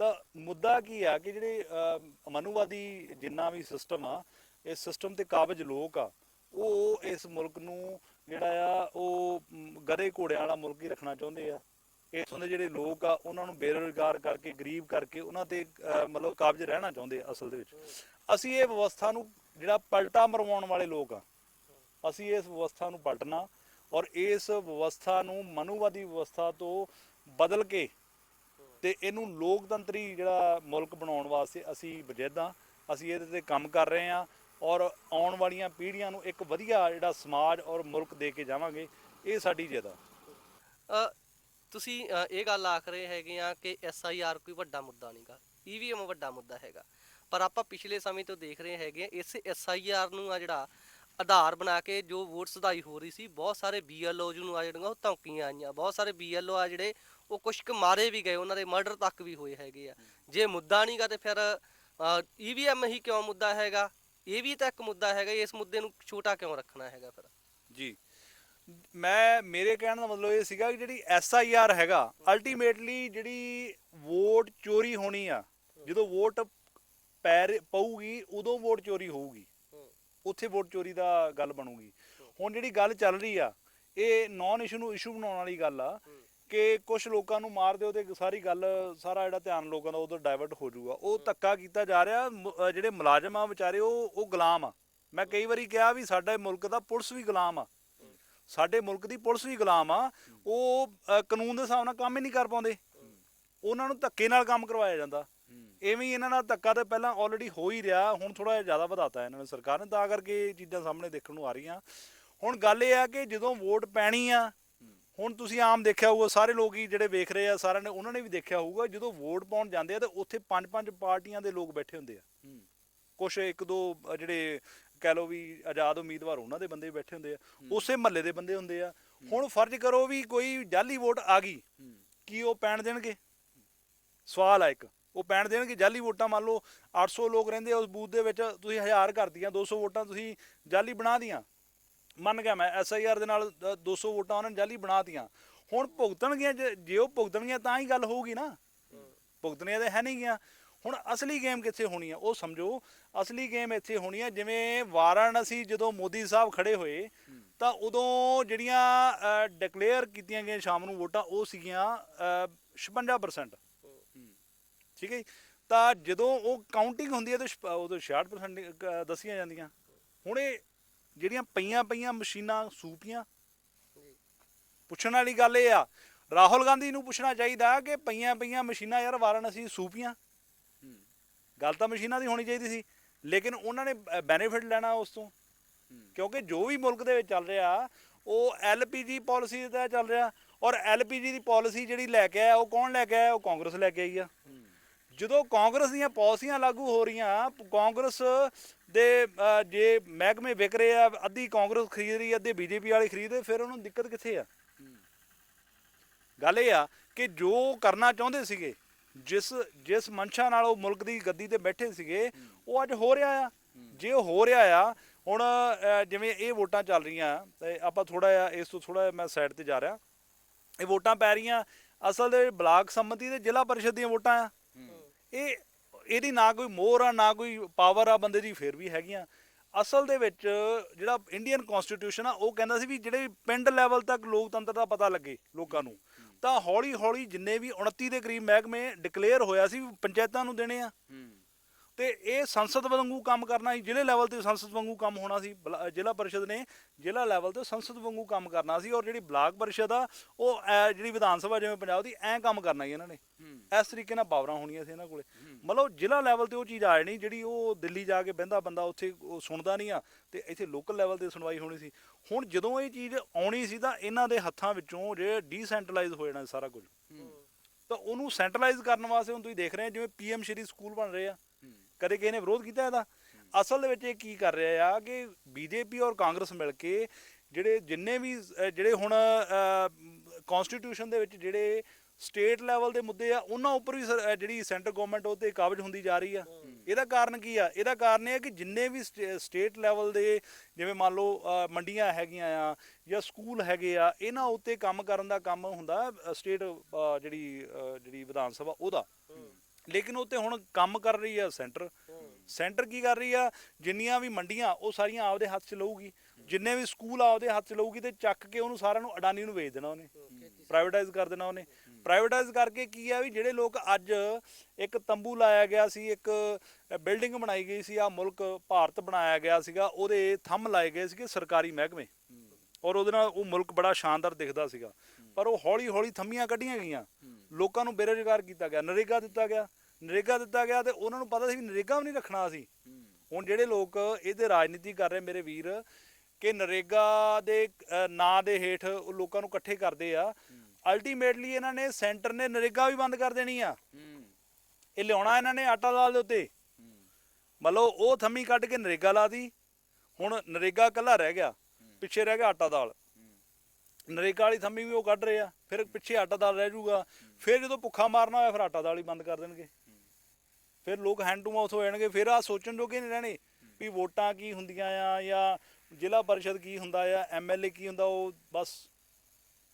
ਤਾਂ ਮੁੱਦਾ ਕੀ ਆ ਕਿ ਜਿਹੜੇ ਅਹ, ਮਨੂਵਾਦੀ ਜਿੰਨਾ ਵੀ ਸਿਸਟਮ ਆ ਇਸ ਸਿਸਟਮ ਤੇ ਕਾਬਜ ਲੋਕ ਆ ਉਹ ਇਸ ਮੁਲਕ ਨੂੰ ਜਿਹੜਾ ਆ ਉਹ ਗਰੇ ਘੋੜਿਆਂ ਵਾਲਾ ਮੁਲਕ ਹੀ ਰੱਖਣਾ ਚਾਹੁੰਦੇ ਆ। ਇਸ ਦੇ ਜਿਹੜੇ ਲੋਕ ਆ ਉਹਨਾਂ ਨੂੰ ਬੇਰੁਜ਼ਗਾਰ ਕਰਕੇ ਗਰੀਬ ਕਰਕੇ ਉਹਨਾਂ ਤੇ ਮਤਲਬ ਕਾਬਜ ਰਹਿਣਾ ਚਾਹੁੰਦੇ ਆ ਅਸਲ ਦੇ ਵਿੱਚ। ਅਸੀਂ ਇਹ ਵਿਵਸਥਾ ਨੂੰ ਜਿਹੜਾ ਪਲਟਾ ਮਰਵਾਉਣ ਵਾਲੇ ਲੋਕ ਆ ਅਸੀਂ ਇਸ ਵਿਵਸਥਾ ਨੂੰ ਪਲਟਣਾ ਔਰ ਇਸ ਵਿਵਸਥਾ ਨੂੰ ਮਨੂਵਾਦੀ ਵਿਵਸਥਾ ਤੋਂ ਬਦਲ ਕੇ ਤੇ ਇਹਨੂੰ ਲੋਕਤੰਤਰੀ ਜਿਹੜਾ ਮੁਲਕ ਬਣਾਉਣ ਵਾਸਤੇ ਅਸੀਂ ਵਜੇਦਾਂ ਅਸੀਂ ਇਹਦੇ ਤੇ ਕੰਮ ਕਰ ਰਹੇ ਹਾਂ ਔਰ ਆਉਣ ਵਾਲੀਆਂ ਪੀੜ੍ਹੀਆਂ ਨੂੰ ਇੱਕ ਵਧੀਆ ਜਿਹੜਾ ਸਮਾਜ ਔਰ ਮੁਲਕ ਦੇ ਕੇ ਜਾਵਾਂਗੇ ਇਹ ਸਾਡੀ ਜ਼ਿਆਦਾ ਤੁਸੀਂ ਅ, ਇਹ ਗੱਲ ਆਖ ਰਹੇ ਹੈਗੇ ਆ ਕਿ ਐਸਆਈਆਰ ਕੋਈ ਵੱਡਾ ਮੁੱਦਾ ਨਹੀਂਗਾ ਈਵੀਐਮ ਵੱਡਾ ਮੁੱਦਾ ਹੈਗਾ। ਪਰ ਆਪਾਂ ਪਿਛਲੇ ਸਮੇਂ ਤੋਂ ਦੇਖ ਰਹੇ ਹੈਗੇ ਆ ਇਸ ਐਸਆਈਆਰ ਨੂੰ ਆ ਜਿਹੜਾ ਆਧਾਰ ਬਣਾ ਕੇ ਜੋ ਵੋਟ ਸੁਧਾਈ ਹੋ ਰਹੀ ਸੀ ਬਹੁਤ ਸਾਰੇ ਬੀਐਲਓਜ਼ ਨੂੰ ਆ ਜਿਹੜੀਆਂ ਉਹ ਧਮਕੀਆਂ ਆਈਆਂ ਬਹੁਤ ਸਾਰੇ ਬੀਐਲਓ ਆ ਜਿਹੜੇ ਉਹ ਕੁਛ ਕੁ ਮਾਰੇ ਵੀ ਗਏ ਉਹਨਾਂ ਦੇ ਮਰਡਰ ਤੱਕ ਵੀ ਹੋਏ ਹੈਗੇ ਆ। ਜੇ ਮੁੱਦਾ ਨਹੀਂਗਾ ਤੇ ਫਿਰ ਈਵੀਐਮ ਹੀ ਕਿਉਂ ਮੁੱਦਾ ਹੈਗਾ? ਇਹ ਵੀ ਤਾਂ ਇੱਕ ਮੁੱਦਾ ਹੈਗਾ ਇਸ ਮੁੱਦੇ ਨੂੰ ਛੋਟਾ ਕਿਉਂ ਰੱਖਣਾ ਹੈਗਾ ਫਿਰ? ਜੀ। ਮੈਂ ਮੇਰੇ ਕਹਿਣ ਦਾ ਮਤਲਬ ਇਹ ਸੀਗਾ ਕਿ ਜਿਹੜੀ ਐਸ ਆਈ ਆਰ ਹੈਗਾ ਅਲਟੀਮੇਟਲੀ ਜਿਹੜੀ ਵੋਟ ਚੋਰੀ ਹੋਣੀ ਆ ਜਦੋਂ ਵੋਟ ਪੈ ਪਊਗੀ ਉਦੋਂ ਵੋਟ ਚੋਰੀ ਹੋਊਗੀ। ਉੱਥੇ ਵੋਟ ਚੋਰੀ ਦਾ ਗੱਲ ਬਣੂਗੀ। ਹੁਣ ਜਿਹੜੀ ਗੱਲ ਚੱਲ ਰਹੀ ਆ ਇਹ ਨੌਨ ਇਸ਼ੂ ਨੂੰ ਇਸ਼ੂ ਬਣਾਉਣ ਵਾਲੀ ਗੱਲ ਆ। ਕਿ ਕੁਝ ਲੋਕਾਂ ਨੂੰ ਮਾਰ ਦਿਓ ਤੇ ਸਾਰੀ ਗੱਲ ਸਾਰਾ ਜਿਹੜਾ ਧਿਆਨ ਲੋਕਾਂ ਦਾ ਉਧਰ ਡਾਇਵਰਟ ਹੋ ਜਾਊਗਾ। ਉਹ ਧੱਕਾ ਕੀਤਾ ਜਾ ਰਿਹਾ ਮ- ਜਿਹੜੇ ਮੁਲਾਜ਼ਮ ਆ ਵਿਚਾਰੇ ਉਹ ਉਹ ਗੁਲਾਮ ਆ। ਮੈਂ ਕਈ ਵਾਰੀ ਕਿਹਾ ਵੀ ਸਾਡੇ ਮੁਲਕ ਦਾ ਪੁਲਿਸ ਵੀ ਗੁਲਾਮ ਆ। ਸਾਡੇ ਮੁਲਕ ਦੀ ਪੁਲਿਸ ਵੀ ਗੁਲਾਮ ਆ। ਉਹ ਕਾਨੂੰਨ ਦੇ ਹਿਸਾਬ ਨਾਲ ਕੰਮ ਹੀ ਨਹੀਂ ਕਰ ਪਾਉਂਦੇ। ਉਹਨਾਂ ਨੂੰ ਧੱਕੇ ਨਾਲ ਕੰਮ ਕਰਵਾਇਆ ਜਾਂਦਾ। ਐਵੇਂ ਹੀ ਇਹਨਾਂ ਨਾਲ ਧੱਕਾ ਤਾਂ ਪਹਿਲਾਂ ਆਲਰੇਡੀ ਹੋ ਹੀ ਰਿਹਾ ਹੁਣ ਥੋੜਾ ਜਿਹਾ ਜ਼ਿਆਦਾ ਵਧਾਤਾ ਇਹਨਾਂ ਨੇ ਸਰਕਾਰ ਨੇ ਤਾਂ ਕਰਕੇ ਇਹ ਚੀਜ਼ਾਂ ਸਾਹਮਣੇ ਦੇਖਣ ਨੂੰ ਆ ਰਹੀਆਂ। ਹੁਣ ਗੱਲ ਇਹ ਆ ਕਿ ਜਦੋਂ ਵੋਟ ਪੈਣੀ ਆ ਹੁਣ ਤੁਸੀਂ ਆਮ ਦੇਖਿਆ ਹੋਊਗਾ ਸਾਰੇ ਲੋਕ ਹੀ ਜਿਹੜੇ ਵੇਖ ਰਹੇ ਆ ਸਾਰਿਆਂ ਨੇ ਉਹਨਾਂ ਨੇ ਵੀ ਦੇਖਿਆ ਹੋਊਗਾ ਜਦੋਂ ਵੋਟ ਪਾਉਣ ਜਾਂਦੇ ਆ ਤੇ ਉੱਥੇ ਪੰਜ ਪੰਜ ਪਾਰਟੀਆਂ ਦੇ ਲੋਕ ਬੈਠੇ ਹੁੰਦੇ ਆ। ਕੁਛ ਇੱਕ ਦੋ ਜਿਹੜੇ ਕਹਿ ਲਓ ਵੀ ਆਜ਼ਾਦ ਉਮੀਦਵਾਰ ਉਹਨਾਂ ਦੇ ਬੰਦੇ ਬੈਠੇ ਹੁੰਦੇ ਆ ਉਸੇ ਮਹੱਲੇ ਦੇ ਬੰਦੇ ਹੁੰਦੇ ਆ। ਹੁਣ ਫਰਜ਼ ਕਰੋ ਵੀ ਕੋਈ ਜਾਲੀ ਵੋਟ ਆ ਗਈ ਕੀ ਉਹ ਪੈਣ ਦੇਣਗੇ? ਸਵਾਲ ਆ ਇੱਕ ਉਹ ਪੈਣ ਦੇਣਗੇ ਜਾਲੀ ਵੋਟਾਂ ਮੰਨ ਲਓ 800 ਲੋਕ ਰਹਿੰਦੇ ਆ ਉਸ ਬੂਥ ਦੇ ਵਿੱਚ ਤੁਸੀਂ 1000 ਕਰਤੀਆਂ 200 ਵੋਟਾਂ ਤੁਸੀਂ ਜਾਲੀ ਬਣਾ ਦੀਆਂ। ਮੰਨ ਗਿਆ ਮੈਂ ਐਸਆਈਆਰ ਦੇ ਨਾਲ ਅ, 200 ਵੋਟਾਂ ਉਹਨਾਂ ਨੇ ਜਾਲੀ ਬਣਾਤੀਆਂ। ਹੁਣ ਭੁਗਤਣਗੀਆਂ ਜੇ ਉਹ ਭੁਗਤਣਗੀਆਂ ਤਾਂ ਹੀ ਗੱਲ ਹੋਊਗੀ ਨਾ। ਭੁਗਤਣੀਆਂ ਤਾਂ ਹੈ ਨਹੀਂ ਗਿਆ। ਹੁਣ ਅਸਲੀ ਗੇਮ ਕਿੱਥੇ ਹੋਣੀ ਆ? ਉਹ ਸਮਝੋ ਅਸਲੀ ਗੇਮ ਇੱਥੇ ਹੋਣੀ ਆ ਜਿਵੇਂ ਵਾਰਾਣਸੀ ਜਦੋਂ ਮੋਦੀ ਸਾਹਿਬ ਖੜੇ ਹੋਏ ਤਾਂ ਉਦੋਂ ਜਿਹੜੀਆਂ ਡਿਕਲੇਅਰ ਕੀਤੀਆਂ ਗਈਆਂ ਸ਼ਾਮ ਨੂੰ ਵੋਟਾਂ ਉਹ ਸੀਗੀਆਂ ਅ, 56% ਠੀਕ ਹੈ ਜੀ? ਤਾਂ ਜਦੋਂ ਉਹ ਕਾਊਂਟਿੰਗ ਹੁੰਦੀ ਹੈ ਤਾਂ ਉਦੋਂ 66% ਕ- ਦੱਸੀਆਂ ਜਾਂਦੀਆਂ। ਹੁਣ ਇਹ ਜਿਹੜੀਆਂ ਪਈਆਂ ਪਈਆਂ ਮਸ਼ੀਨਾਂ ਸੂਪੀਆਂ। ਪੁੱਛਣ ਵਾਲੀ ਗੱਲ ਇਹ ਆ ਰਾਹੁਲ ਗਾਂਧੀ ਨੂੰ ਪੁੱਛਣਾ ਚਾਹੀਦਾ ਕਿ ਪਈਆਂ ਪਈਆਂ ਮਸ਼ੀਨਾਂ ਯਾਰ ਵਾਰਾਣਸੀ ਸੂਪੀਆਂ। ਗੱਲ ਤਾਂ ਮਸ਼ੀਨਾਂ ਦੀ ਹੋਣੀ ਚਾਹੀਦੀ ਸੀ ਲੇਕਿਨ ਉਹਨਾਂ ਨੇ ਬੈਨੀਫਿਟ ਲੈਣਾ ਉਸ ਤੋਂ। ਕਿਉਂਕਿ ਜੋ ਵੀ ਮੁਲਕ ਦੇ ਵਿੱਚ ਚੱਲ ਰਿਹਾ ਉਹ ਐਲਪੀਜੀ ਪਾਲਿਸੀ ਦਾ ਚੱਲ ਰਿਹਾ ਔਰ ਐਲਪੀਜੀ ਦੀ ਪਾਲਿਸੀ ਜਿਹੜੀ ਲੈ ਕੇ ਆਇਆ ਉਹ ਕੌਣ ਲੈ ਕੇ ਆਇਆ? ਉਹ ਕਾਂਗਰਸ ਲੈ ਕੇ ਆਈ ਆ। ਜਦੋਂ ਕਾਂਗਰਸ ਦੀਆਂ ਪਾਲਿਸੀਆਂ ਲਾਗੂ ਹੋ ਰਹੀਆਂ, ਕਾਂਗਰਸ ਦੇ ਜੇ ਮਹਿਕਮੇ ਵਿਕ ਰਹੇ ਆ, ਅੱਧੀ ਕਾਂਗਰਸ ਖਰੀਦ ਰਹੀ ਆ ਅੱਧੇ ਬੀਜੇਪੀ ਵਾਲੇ ਖਰੀਦ ਰਹੇ, ਫਿਰ ਉਹਨੂੰ ਦਿੱਕਤ ਕਿੱਥੇ ਆ? ਗੱਲ ਇਹ ਆ ਕਿ ਜੋ ਕਰਨਾ ਚਾਹੁੰਦੇ ਸੀਗੇ, ਜਿਸ ਜਿਸ ਮਨਸ਼ਾ ਨਾਲ ਉਹ ਮੁਲਕ ਦੀ ਗੱਦੀ ਤੇ ਬੈਠੇ ਸੀਗੇ, ਉਹ ਅੱਜ ਹੋ ਰਿਹਾ ਆ। ਜੇ ਉਹ ਹੋ ਰਿਹਾ ਆ, ਹੁਣ ਜਿਵੇਂ ਇਹ ਵੋਟਾਂ ਚੱਲ ਰਹੀਆਂ, ਤੇ ਆਪਾਂ ਥੋੜਾ ਜਿਹਾ, ਇਸ ਤੋਂ ਥੋੜਾ ਮੈਂ ਸਾਈਡ ਤੇ ਜਾ ਰਿਹਾ। ਇਹ ਵੋਟਾਂ ਪੈ ਰਹੀਆਂ, ਅਸਲ ਦੇ ਬਲਾਕ ਸੰਮਤੀ ਤੇ ਜ਼ਿਲ੍ਹਾ ਪਰਿਸ਼ਦ ਦੀਆਂ ਵੋਟਾਂ ਆ। ਇਹ, ਇਹਦੀ ਨਾ ਕੋਈ ਮੋਹਰ ਆ, ਨਾ ਕੋਈ ਪਾਵਰ ਆ, ਬੰਦੇ ਦੀ ਫੇਰ ਵੀ ਹੈਗੀਆਂ। ਅਸਲ ਦੇ ਵਿੱਚ ਜਿਹੜਾ ਇੰਡੀਅਨ ਕਨਸਟੀਟਿਊਸ਼ਨ ਆ, ਉਹ ਕਹਿੰਦਾ ਸੀ ਵੀ ਜਿਹੜੇ ਪਿੰਡ ਲੈਵਲ ਤੱਕ ਲੋਕਤੰਤਰ ਦਾ ਪਤਾ ਲੱਗੇ ਲੋਕਾਂ ਨੂੰ, ਤਾਂ ਹੌਲੀ ਹੌਲੀ ਜਿੰਨੇ ਵੀ 29 ਦੇ ਕਰੀਬ ਮਹਿਕਮੇ ਡਿਕਲੇਅਰ ਹੋਇਆ ਸੀ, ਪੰਚਾਇਤਾਂ ਨੂੰ ਦੇਣੇ ਆ। ਤੇ ਇਹ ਸੰਸਦ ਵਾਂਗੂ ਕੰਮ ਕਰਨਾ ਸੀ ਜ਼ਿਲ੍ਹੇ ਲੈਵਲ ਤੇ ਸੰਸਦ ਵਾਂਗੂ ਕੰਮ ਹੋਣਾ ਸੀ ਜ਼ਿਲ੍ਹਾ ਪਰਿਸ਼ਦ ਨੇ ਜ਼ਿਲ੍ਹਾ ਲੈਵਲ ਤੇ ਸੰਸਦ ਵਾਂਗੂ ਕੰਮ ਕਰਨਾ ਸੀ ਔਰ ਜਿਹੜੀ ਬਲਾਕ ਪਰਿਸ਼ਦ ਆ ਉਹ ਐ ਜਿਹੜੀ ਵਿਧਾਨ ਸਭਾ ਜਿਵੇਂ ਪੰਜਾਬ ਦੀ ਐਂ ਕੰਮ ਕਰਨਾ ਸੀ ਇਹਨਾਂ ਨੇ। ਇਸ ਤਰੀਕੇ ਨਾਲ ਪਾਵਰਾਂ ਹੋਣੀਆਂ ਸੀ ਇਹਨਾਂ ਕੋਲੇ। ਮਤਲਬ ਜ਼ਿਲ੍ਹਾ ਲੈਵਲ ਤੇ ਉਹ ਚੀਜ਼ ਆ ਜਾਣੀ ਜਿਹੜੀ ਉਹ ਦਿੱਲੀ ਜਾ ਕੇ ਬਹਿੰਦਾ ਬੰਦਾ ਉੱਥੇ ਉਹ ਸੁਣਦਾ ਨਹੀਂ ਆ ਤੇ ਇੱਥੇ ਲੋਕਲ ਲੈਵਲ ਤੇ ਸੁਣਵਾਈ ਹੋਣੀ ਸੀ। ਹੁਣ ਜਦੋਂ ਇਹ ਚੀਜ਼ ਆਉਣੀ ਸੀ ਤਾਂ ਇਹਨਾਂ ਦੇ ਹੱਥਾਂ ਵਿੱਚੋਂ ਜੇ ਡੀਸੈਂਟਰਲਾਈਜ਼ ਹੋ ਜਾਣਾ ਸਾਰਾ ਕੁਝ। ਤਾਂ ਉਹਨੂੰ ਸੈਂਟਰਲਾਈਜ਼ ਕਰਨ ਵਾਸਤੇ ਹੁਣ ਤੁਸੀਂ ਦੇਖ ਰਹੇ ਹੋ ਜਿਵੇਂ ਪੀਐਮ ਸ਼੍ਰੀ ਸਕੂਲ ਬਣ ਰਹੇ ਆ। ਕਦੇ ਕਿਸੇ ਨੇ ਵਿਰੋਧ ਕੀਤਾ ਇਹਦਾ? ਅਸਲ ਦੇ ਵਿੱਚ ਇਹ ਕੀ ਕਰ ਰਿਹਾ ਆ ਕਿ ਬੀਜੇਪੀ ਔਰ ਕਾਂਗਰਸ ਮਿਲ ਕੇ ਜਿਹੜੇ ਜਿੰਨੇ ਵੀ ਅਹ, ਜਿਹੜੇ ਹੁਣ ਕਨਸਟੀਟਿਊਸ਼ਨ ਦੇ ਵਿੱਚ ਜਿਹੜੇ ਸਟੇਟ ਲੈਵਲ ਦੇ ਮੁੱਦੇ ਆ ਉਹਨਾਂ ਉੱਪਰ ਵੀ ਸਰ- ਅਹ ਜਿਹੜੀ ਸੈਂਟਰ ਗਵਰਨਮੈਂਟ ਉਹ ਤੇ ਕਾਬਜ ਹੁੰਦੀ ਜਾ ਰਹੀ ਆ। ਇਹਦਾ ਕਾਰਨ ਕੀ ਆ? ਇਹਦਾ ਕਾਰਨ ਇਹ ਹੈ ਕਿ ਜਿੰਨੇ ਵੀ ਸਟੇ- ਸਟੇਟ ਲੈਵਲ ਦੇ ਜਿਵੇਂ ਮੰਨ ਲਓ ਅਹ ਮੰਡੀਆਂ ਹੈਗੀਆਂ ਆ ਜਾਂ ਸਕੂਲ ਹੈਗੇ ਆ ਇਹਨਾਂ ਉੱਤੇ ਕੰਮ ਕਰਨ ਦਾ ਕੰਮ ਹੁੰਦਾ ਸਟੇਟ ਜਿਹੜੀ ਅਹ ਜਿਹੜੀ ਵਿਧਾਨ ਸਭਾ ਉਹਦਾ। ਲੇਕਿਨ ਉਹ ਤੇ ਹੁਣ ਕੰਮ ਕਰ ਰਹੀ ਆ ਸੈਂਟਰ। ਸੈਂਟਰ ਕੀ ਕਰ ਰਹੀ ਆ? ਜਿੰਨੀਆਂ ਵੀ ਮੰਡੀਆਂ, ਉਹ ਸਾਰੀਆਂ ਆਪਦੇ ਹੱਥ 'ਚ ਲਊਗੀ। ਜਿੰਨੇ ਵੀ ਸਕੂਲ ਆਪਦੇ ਹੱਥ 'ਚ ਲਊਗੀ ਤੇ ਚੱਕ ਕੇ ਉਹਨੂੰ ਸਾਰਿਆਂ ਨੂੰ ਅਡਾਨੀ ਨੂੰ ਵੇਚ ਦੇਣਾ ਉਹਨੇ। ਪ੍ਰਾਈਵੇਟਾਈਜ਼ ਕਰ ਦੇਣਾ ਉਹਨੇ। ਪ੍ਰਾਈਵੇਟਾਈਜ਼ ਕਰਕੇ ਕੀ ਆ ਵੀ ਜਿਹੜੇ ਲੋਕ ਅੱਜ ਇੱਕ ਤੰਬੂ ਲਾਇਆ ਗਿਆ ਸੀ, ਇੱਕ ਬਿਲਡਿੰਗ ਬਣਾਈ ਗਈ ਸੀ ਆ ਮੁਲਕ ਭਾਰਤ ਬਣਾਇਆ ਗਿਆ ਸੀਗਾ, ਉਹਦੇ ਥੰਮ ਲਾਏ ਗਏ ਸੀਗੇ ਸਰਕਾਰੀ ਮਹਿਕਮੇ। ਔਰ ਉਹਦੇ ਨਾਲ ਉਹ ਮੁਲਕ ਬੜਾ ਸ਼ਾਨਦਾਰ ਦਿਖਦਾ ਸੀਗਾ। ਪਰ ਉਹ ਹੌਲੀ ਹੌਲੀ ਥੰਮੀਆਂ ਕੱਢੀਆਂ ਗਈਆਂ। ਲੋਕਾਂ ਨੂੰ ਬੇਰੁਜ਼ਗਾਰ ਕੀਤਾ ਗਿਆ, ਨਰੇਗਾ ਦਿੱਤਾ ਗਿਆ, ਨਰੇਗਾ ਦਿੱਤਾ ਗਿਆ ਤੇ ਉਹਨਾਂ ਨੂੰ ਪਤਾ ਸੀ ਵੀ ਨਰੇਗਾ ਵੀ ਨਹੀਂ ਰੱਖਣਾ ਸੀ ਹੁਣ ਜਿਹੜੇ ਲੋਕ ਇਹਦੇ ਰਾਜਨੀਤੀ ਕਰ ਰਹੇ ਮੇਰੇ ਵੀਰ, ਕਿ ਨਰੇਗਾ ਦੇ ਨਾਂ ਦੇ ਹੇਠ ਉਹ ਲੋਕਾਂ ਨੂੰ ਇਕੱਠੇ ਕਰਦੇ ਆ ਅਲਟੀਮੇਟਲੀ ਇਹਨਾਂ ਨੇ ਸੈਂਟਰ ਨੇ ਨਰੇਗਾ ਵੀ ਬੰਦ ਕਰ ਦੇਣੀ ਆ। ਇਹ ਲਿਆਉਣਾ ਇਹਨਾਂ ਨੇ ਆਟਾ ਦਾਲ ਦੇ ਉੱਤੇ। ਮਤਲਬ ਉਹ ਥੰਮੀ ਕੱਢ ਕੇ ਨਰੇਗਾ ਲਾਦੀ ਹੁਣ ਨਰੇਗਾ ਕੱਲਾ ਰਹਿ ਗਿਆ, ਪਿੱਛੇ ਰਹਿ ਗਿਆ ਆਟਾ ਦਾਲ। ਨਰੇਗਾ ਵਾਲੀ ਥੰਮੀ ਵੀ ਉਹ ਕੱਢ ਰਹੇ ਆ, ਫਿਰ ਪਿੱਛੇ ਆਟਾ ਦਾਲ ਰਹਿ ਜਾਊਗਾ, ਫਿਰ ਜਦੋਂ ਭੁੱਖਾ ਮਾਰਨਾ ਹੋਇਆ ਫਿਰ ਆਟਾ ਦਾਲ ਹੀ ਬੰਦ ਕਰ ਦੇਣਗੇ। ਫਿਰ ਲੋਕ ਹੈਂਡ ਟੂ ਮਾਊਥ ਹੋ ਜਾਣਗੇ, ਫਿਰ ਆ ਸੋਚਣ ਜੋਗੇ ਨਹੀਂ ਰਹਿਣੇ ਵੀ ਵੋਟਾਂ ਕੀ ਹੁੰਦੀਆਂ ਆ ਜਾਂ ਜ਼ਿਲ੍ਹਾ ਪਰਿਸ਼ਦ ਕੀ ਹੁੰਦਾ ਆ ਐਮਐਲਏ ਕੀ ਹੁੰਦਾ, ਉਹ ਬਸ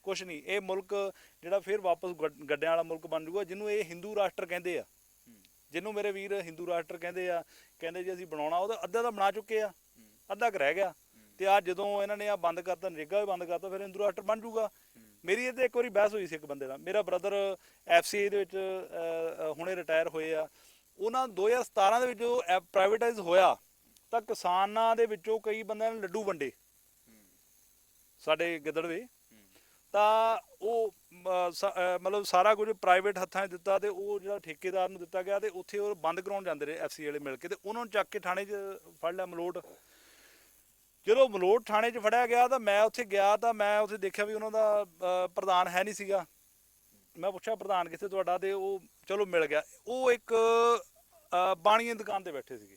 ਕੁਛ ਨਹੀਂ। ਇਹ ਮੁਲਕ ਜਿਹੜਾ ਫਿਰ ਵਾਪਸ ਗੱਡ- ਗੱਡਿਆਂ ਵਾਲਾ ਮੁਲਕ ਬਣ ਜਾਊਗਾ, ਜਿਹਨੂੰ ਇਹ ਹਿੰਦੂ ਰਾਸ਼ਟਰ ਕਹਿੰਦੇ ਆ। ਜਿਹਨੂੰ ਮੇਰੇ ਵੀਰ ਹਿੰਦੂ ਰਾਸ਼ਟਰ ਕਹਿੰਦੇ ਆ, ਕਹਿੰਦੇ ਜੀ ਅਸੀਂ ਬਣਾਉਣਾ ਉਹਦਾ ਅੱਧਾ ਤਾਂ ਬਣਾ ਚੁੱਕੇ ਆ, ਅੱਧਾ ਕੁ ਰਹਿ ਗਿਆ। ਤੇ ਆ ਜਦੋਂ ਇਹਨਾਂ ਨੇ ਆ ਬੰਦ ਕਰਤਾ ਨਰੇਗਾ ਵੀ ਬੰਦ ਕਰਤਾ ਫਿਰ ਹਿੰਦੂ ਰਾਸ਼ਟਰ ਬਣ ਜਾਊਗਾ। ਮੇਰੀ ਇਹ ਤੇ ਇੱਕ ਵਾਰੀ ਬਹਿਸ ਹੋਈ ਸੀ ਇੱਕ ਬੰਦੇ ਨਾਲ। ਮੇਰਾ ਬ੍ਰਦਰ ਐਫਸੀਏ ਦੇ ਵਿੱਚ ਹੁਣੇ ਰਿਟਾਇਰ ਹੋਏ ਆ। ਉਹਨਾਂ 2017 ਦੇ ਵਿੱਚ ਜਦੋਂ ਪ੍ਰਾਈਵੇਟਾਈਜ਼ ਹੋਇਆ ਤਾਂ ਕਿਸਾਨਾਂ ਦੇ ਵਿੱਚੋਂ ਕਈ ਬੰਦਿਆਂ ਨੇ ਲੱਡੂ ਵੰਡੇ। ਸਾਡੇ ਗਿੱਦੜਵੇ ਤਾਂ ਉਹ ਮਤਲਬ ਸਾਰਾ ਕੁਝ ਪ੍ਰਾਈਵੇਟ ਹੱਥਾਂ 'ਚ ਦਿੱਤਾ ਤੇ ਉਹ ਜਿਹੜਾ ਠੇਕੇਦਾਰ ਨੂੰ ਦਿੱਤਾ ਗਿਆ ਤੇ ਉੱਥੇ ਉਹ ਬੰਦ ਕਰਾਉਣ ਜਾਂਦੇ ਰਹੇ ਐਫਸੀ ਵਾਲੇ ਮਿਲ ਕੇ ਤੇ ਉਹਨਾਂ ਨੂੰ ਚੱਕ ਕੇ ਥਾਣੇ 'ਚ ਫੜ ਲਿਆ ਮਲੋਟ। ਜਦੋਂ ਮਲੋਟ ਥਾਣੇ 'ਚ ਫੜਿਆ ਗਿਆ ਤਾਂ ਮੈਂ ਉੱਥੇ ਗਿਆ ਤਾਂ ਮੈਂ ਉੱਥੇ ਦੇਖਿਆ ਵੀ ਉਹਨਾਂ ਦਾ ਪ੍ਰਧਾਨ ਹੈ ਨਹੀਂ ਸੀਗਾ। ਮੈਂ ਪੁੱਛਿਆ ਪ੍ਰਧਾਨ ਕਿੱਥੇ ਤੁਹਾਡਾ? ਤੇ ਉਹ ਚਲੋ ਮਿਲ ਗਿਆ। ਉਹ ਇੱਕ ਅਹ, ਬਾਣੀਏ ਦੁਕਾਨ ਤੇ ਬੈਠੇ ਸੀਗੇ।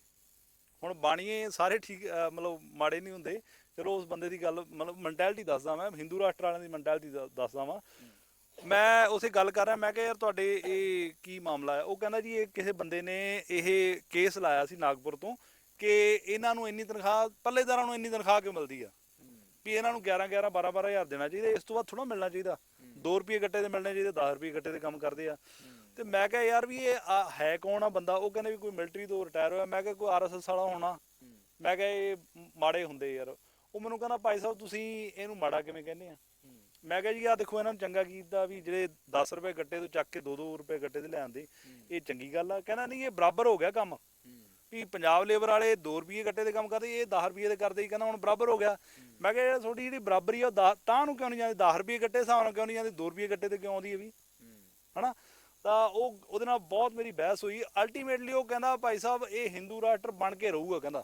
ਹੁਣ ਬਾਣੀਏ ਸਾਰੇ ਠੀਕ ਮਤਲਬ ਮਾੜੇ ਨਹੀਂ ਹੁੰਦੇ। ਚਲੋ ਉਸ ਬੰਦੇ ਦੀ ਗੱਲ ਮਤਲਬ ਮੈਂਟੈਲਿਟੀ ਦੱਸਦਾ ਮੈਂ। ਹਿੰਦੂ ਰਾਸ਼ਟਰ ਵਾਲਿਆਂ ਦੀ ਮੈਂਟੈਲਿਟੀ ਦੱਸਦਾ ਵਾਂ। ਮੈਂ ਉਸੇ ਗੱਲ ਕਰ ਰਿਹਾ ਮੈਂ ਕਿਹਾ ਯਾਰ ਤੁਹਾਡੇ ਇਹ ਕੀ ਮਾਮਲਾ ਹੈ? ਉਹ ਕਹਿੰਦਾ ਜੀ ਇਹ ਕਿਸੇ ਬੰਦੇ ਨੇ ਇਹ ਕੇਸ ਲਾਇਆ ਸੀ ਨਾਗਪੁਰ ਤੋਂ। ਕਿ ਇਹਨਾਂ ਨੂੰ ਇੰਨੀ ਤਨਖਾਹ, ਪੱਲੇਦਾਰਾਂ ਨੂੰ ਇੰਨੀ ਤਨਖਾਹ ਕਿਉਂ ਮਿਲਦੀ ਆ? ਵੀ ਇਹਨਾਂ ਨੂੰ 11 11 12 12 ਦੇਣਾ ਚਾਹੀਦਾ, ਇਸ ਤੋਂ ਬਾਅਦ ਥੋੜਾ ਮਿਲਣਾ ਚਾਹੀਦਾ। 2 ਰੁਪਏ ਗੱਟੇ ਦੇ ਮਿਲਣੇ ਚਾਹੀਦੇ 10 ਰੁਪਏ ਗੱਟੇ ਦੇ ਕੰਮ ਕਰਦੇ ਆ। ਤੇ ਮੈਂ ਕਿਹਾ ਯਾਰ ਵੀ ਇਹ ਹੈ ਕੌਣ ਆ ਬੰਦਾ? ਉਹ ਕਹਿੰਦੇ ਵੀ ਕੋਈ ਮਿਲਟਰੀ ਤੋਂ ਰਿਟਾਇਰ ਹੋਇਆ। ਮੈਂ ਕਿਹਾ ਕੋਈ ਆਰਐਸਐਸ ਵਾਲਾ ਹੋਣਾ। ਮੈਂ ਕਿਹਾ ਇਹ ਮਾੜੇ ਹੁੰਦੇ ਯਾਰ। ਉਹ ਮੈਨੂੰ ਕਹਿੰਦਾ, ਭਾਈ ਸਾਹਿਬ, ਤੁਸੀਂ ਇਹਨੂੰ ਮਾੜਾ ਕਿਵੇਂ ਕਹਿੰਦੇ ਆ? ਮੈਂ ਕਿਹਾ ਜੀ ਆ ਦੇਖੋ, ਇਹਨਾਂ ਨੂੰ ਚੰਗਾ ਕੀਤਾ ਵੀ ਜਿਹੜੇ 10 ਰੁਪਏ ਗੱਟੇ ਤੋਂ ਚੱਕ ਕੇ 2-2 ਰੁਪਏ ਗੱਟੇ ਦੇ ਲਿਆਂਦੇ ਇਹ ਚੰਗੀ ਗੱਲ ਆ। ਕਹਿੰਦਾ, ਨਹੀਂ, ਇਹ ਬਰਾਬਰ ਹੋ ਗਿਆ ਕੰਮ। ਵੀ ਪੰਜਾਬ ਲੇਬਰ ਵਾਲੇ 2 ਰੁਪਏ ਗੱਟੇ ਦੇ ਕੰਮ ਕਰਦੇ, ਇਹ 10 ਰੁਪਏ ਦੇ ਕਰਦੇ ਹੀ ਕਹਿੰਦਾ ਹੁਣ ਬਰਾਬਰ ਹੋ ਗਿਆ। ਮੈਂ ਕਿਹਾ ਯਾਰ ਤੁਹਾਡੀ ਜਿਹੜੀ ਬਰਾਬਰੀ ਆ, ਉਹ ਦਸ- ਤਾਂ ਨੂੰ ਕਿਉਂ ਨਹੀਂ ਜਾਂਦੀ? 10 ਰੁਪਏ ਗੱਟੇ, ਹਿਸਾਬ ਨਾਲ ਕਿਉਂ ਨਹੀਂ ਜਾਂਦੀ? 2 ਰੁਪਏ ਗੱਟੇ ਤੇ ਕਿਉਂ ਆਉਂਦੀ ਹੈ ਵੀ? ਹਨਾ? ਤਾਂ ਉਹ, ਉਹਦੇ ਨਾਲ ਬਹੁਤ ਮੇਰੀ ਬਹਿਸ ਹੋਈ। ਅਲਟੀਮੇਟਲੀ ਉਹ ਕਹਿੰਦਾ, ਭਾਈ ਸਾਹਿਬ, ਇਹ ਹਿੰਦੂ ਰਾਸ਼ਟਰ ਬਣ ਕੇ ਰਹੂਗਾ, ਕਹਿੰਦਾ।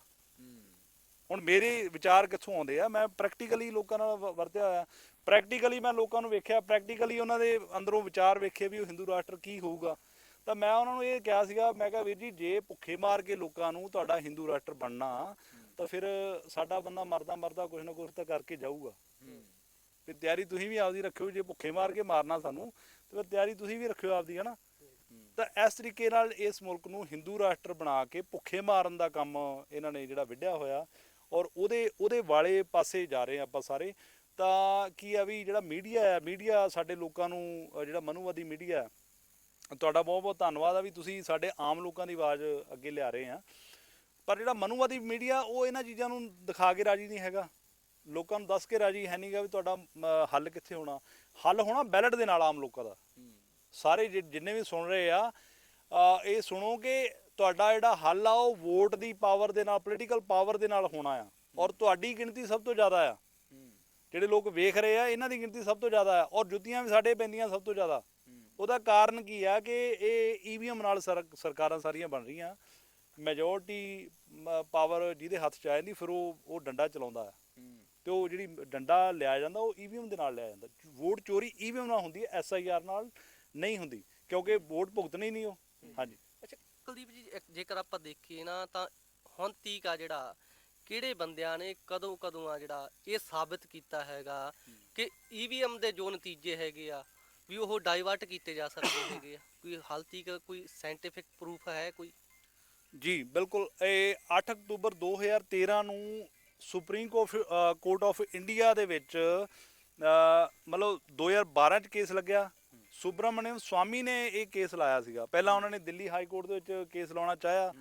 ਹੁਣ ਮੇਰੇ ਵਿਚਾਰ ਕਿੱਥੋਂ ਆਉਂਦੇ ਆ? ਮੈਂ ਪ੍ਰੈਕਟੀਕਲੀ ਲੋਕਾਂ ਨਾਲ ਵ- ਵਰਤਿਆ ਹੋਇਆ। ਪ੍ਰੈਕਟੀਕਲੀ ਮੈਂ ਲੋਕਾਂ ਨੂੰ ਵੇਖਿਆ ਪ੍ਰੈਕਟੀਕਲੀ ਉਹਨਾਂ ਦੇ ਅੰਦਰੋਂ ਵਿਚਾਰ ਵੇਖੇ ਵੀ ਉਹ ਹਿੰਦੂ ਰਾਸ਼ਟਰ ਕੀ ਹੋਊਗਾ। ਤਾਂ ਮੈਂ ਉਹਨਾਂ ਨੂੰ ਇਹ ਕਿਹਾ ਸੀਗਾ, ਮੈਂ ਕਿਹਾ ਵੀਰ ਜੀ, ਜੇ ਭੁੱਖੇ ਮਾਰ ਕੇ ਲੋਕਾਂ ਨੂੰ ਤੁਹਾਡਾ ਹਿੰਦੂ ਰਾਸ਼ਟਰ ਬਣਨਾ, ਤਾਂ ਫਿਰ ਸਾਡਾ ਬੰਦਾ ਮਰਦਾ ਮਰਦਾ ਕੁਝ ਨਾ ਕੁਝ ਤਾਂ ਕਰਕੇ ਜਾਊਗਾ। ਫਿਰ ਤਿਆਰੀ ਤੁਸੀਂ ਵੀ ਆਪਦੀ ਰੱਖਿਓ, ਜੇ ਭੁੱਖੇ ਮਾਰ ਕੇ ਮਾਰਨਾ ਸਾਨੂੰ, ਤੇ ਫਿਰ ਤਿਆਰੀ ਤੁਸੀਂ ਵੀ ਰੱਖਿਓ ਆਪਦੀ, ਹਨਾ? ਤਾਂ ਇਸ ਤਰੀਕੇ ਨਾਲ ਇਸ ਮੁਲਕ ਨੂੰ ਹਿੰਦੂ ਰਾਸ਼ਟਰ ਬਣਾ ਕੇ ਭੁੱਖੇ ਮਾਰਨ ਦਾ ਕੰਮ ਇਹਨਾਂ ਨੇ ਜਿਹੜਾ ਵਿੱਢਿਆ ਹੋਇਆ ਔਰ ਉਹਦੇ ਉਹਦੇ ਵਾਲੇ ਪਾਸੇ ਜਾ ਰਹੇ ਆ ਆਪਾਂ ਸਾਰੇ। ਤਾਂ ਕੀ ਆ ਵੀ ਜਿਹੜਾ ਮੀਡੀਆ ਹੈ, ਮੀਡੀਆ ਸਾਡੇ ਲੋਕਾਂ ਨੂੰ ਜਿਹੜਾ ਮਨੁਵਾਦੀ ਮੀਡੀਆ ਤੁਹਾਡਾ ਬਹੁਤ ਬਹੁਤ ਧੰਨਵਾਦ ਆ ਵੀ ਤੁਸੀਂ ਸਾਡੇ ਆਮ ਲੋਕਾਂ ਦੀ ਆਵਾਜ਼ ਅੱਗੇ ਲਿਆ ਰਹੇ ਆ। ਪਰ ਜਿਹੜਾ ਮਨੂਵਾਦੀ ਮੀਡੀਆ ਉਹ ਇਹਨਾਂ ਚੀਜ਼ਾਂ ਨੂੰ ਦਿਖਾ ਕੇ ਰਾਜੀ ਨਹੀਂ ਹੈਗਾ। ਲੋਕਾਂ ਨੂੰ ਦੱਸ ਕੇ ਰਾਜੀ ਹੈ ਨਹੀਂਗਾ ਵੀ ਤੁਹਾਡਾ ਅਮ, ਹੱਲ ਕਿੱਥੇ ਹੋਣਾ। ਹੱਲ ਹੋਣਾ ਬੈਲਟ ਦੇ ਨਾਲ ਆਮ ਲੋਕਾਂ ਦਾ। ਸਾਰੇ ਜਿ- ਜਿੰਨੇ ਵੀ ਸੁਣ ਰਹੇ ਆ ਅ, ਇਹ ਸੁਣੋ ਕਿ ਤੁਹਾਡਾ ਜਿਹੜਾ ਹੱਲ ਆ ਉਹ ਵੋਟ ਦੀ ਪਾਵਰ ਦੇ ਨਾਲ ਪੋਲੀਟੀਕਲ ਪਾਵਰ ਦੇ ਨਾਲ ਹੋਣਾ ਆ। ਔਰ ਤੁਹਾਡੀ ਗਿਣਤੀ ਸਭ ਤੋਂ ਜ਼ਿਆਦਾ ਆ। ਜਿਹੜੇ ਲੋਕ ਵੇਖ ਰਹੇ ਆ ਇਹਨਾਂ ਦੀ ਗਿਣਤੀ ਸਭ ਤੋਂ ਜ਼ਿਆਦਾ ਆ। ਔਰ ਜੁੱਤੀਆਂ ਵੀ ਸਾਡੇ ਪੈਂਦੀਆਂ ਸਭ ਤੋਂ ਜ਼ਿਆਦਾ। ਉਹਦਾ ਕਾਰਨ ਕੀ ਆ ਕਿ ਇਹ ਈਵੀਐਮ ਨਾਲ ਸਰ- ਸਰਕਾਰਾਂ ਸਾਰੀਆਂ ਬਣ ਰਹੀਆਂ। ਮੈਜੋਰਟੀ ਪਾਵਰ ਜਿਹਦੇ ਹੱਥ 'ਚ ਆ ਜਾਂਦੀ ਫਿਰ ਉਹ ਉਹ ਡੰਡਾ ਚਲਾਉਂਦਾ। ਤੇ ਉਹ ਜਿਹੜੀ ਡੰਡਾ ਲਿਆ ਜਾਂਦਾ ਉਹ ਈਵੀਐਮ ਦੇ ਨਾਲ ਲਿਆ ਜਾਂਦਾ। ਵੋਟ ਚੋਰੀ ਈਵੀਐਮ ਨਾਲ ਹੁੰਦੀ ਹੈ ਐਸਆਈਆਰ ਨਾਲ ਨਹੀਂ ਹੁੰਦੀ ਕਿਉਂਕਿ ਵੋਟ ਭੁਗਤਣੀ ਨਹੀਂ ਉਹ। ਹਾਂਜੀ। ਅੱਛਾ ਕੁਲਦੀਪ ਜੀ ਜੇਕਰ ਆਪਾਂ ਦੇਖੀਏ ਨਾ ਤਾਂ ਹੁਣ ਤੀਕ ਆ ਜਿਹੜਾ ਕਿਹੜੇ ਬੰਦਿਆਂ ਨੇ ਕਦੋਂ ਕਦੋਂ ਆ ਜਿਹੜਾ ਇਹ ਸਾਬਤ ਕੀਤਾ ਹੈਗਾ ਕਿ ਈਵੀਐਮ ਦੇ ਜੋ ਨਤੀਜੇ ਹੈਗੇ ਆ ਵੀ ਉਹ ਡਾਈਵਰਟ ਕੀਤੇ ਜਾ ਸਕਦੇ ਹੈਗੇ ਆ। ਕੋਈ ਹਾਲ ਤੱਕ ਕੋਈ ਸਾਇੰਟੀਫਿਕ ਪ੍ਰੂਫ ਹੈ ਕੋਈ? ਜੀ ਬਿਲਕੁਲ। ਇਹ 8 ਅਕਤੂਬਰ 2013 ਨੂੰ ਸੁਪਰੀਮ ਕੋਰਟ ਆਫ ਇੰਡੀਆ ਦੇ ਵਿੱਚ ਮਤਲਬ 2012 ਚ ਕੇਸ ਲੱਗਿਆ। ਸੁਬਰਾਮਣੀਅਮ ਸਵਾਮੀ ਨੇ ਇਹ ਕੇਸ ਲਾਇਆ ਸੀਗਾ। ਪਹਿਲਾਂ ਉਹਨਾਂ ਨੇ ਦਿੱਲੀ ਹਾਈ ਕੋਰਟ ਦੇ ਵਿੱਚ ਕੇਸ ਲਾਉਣਾ ਚਾਹਿਆ।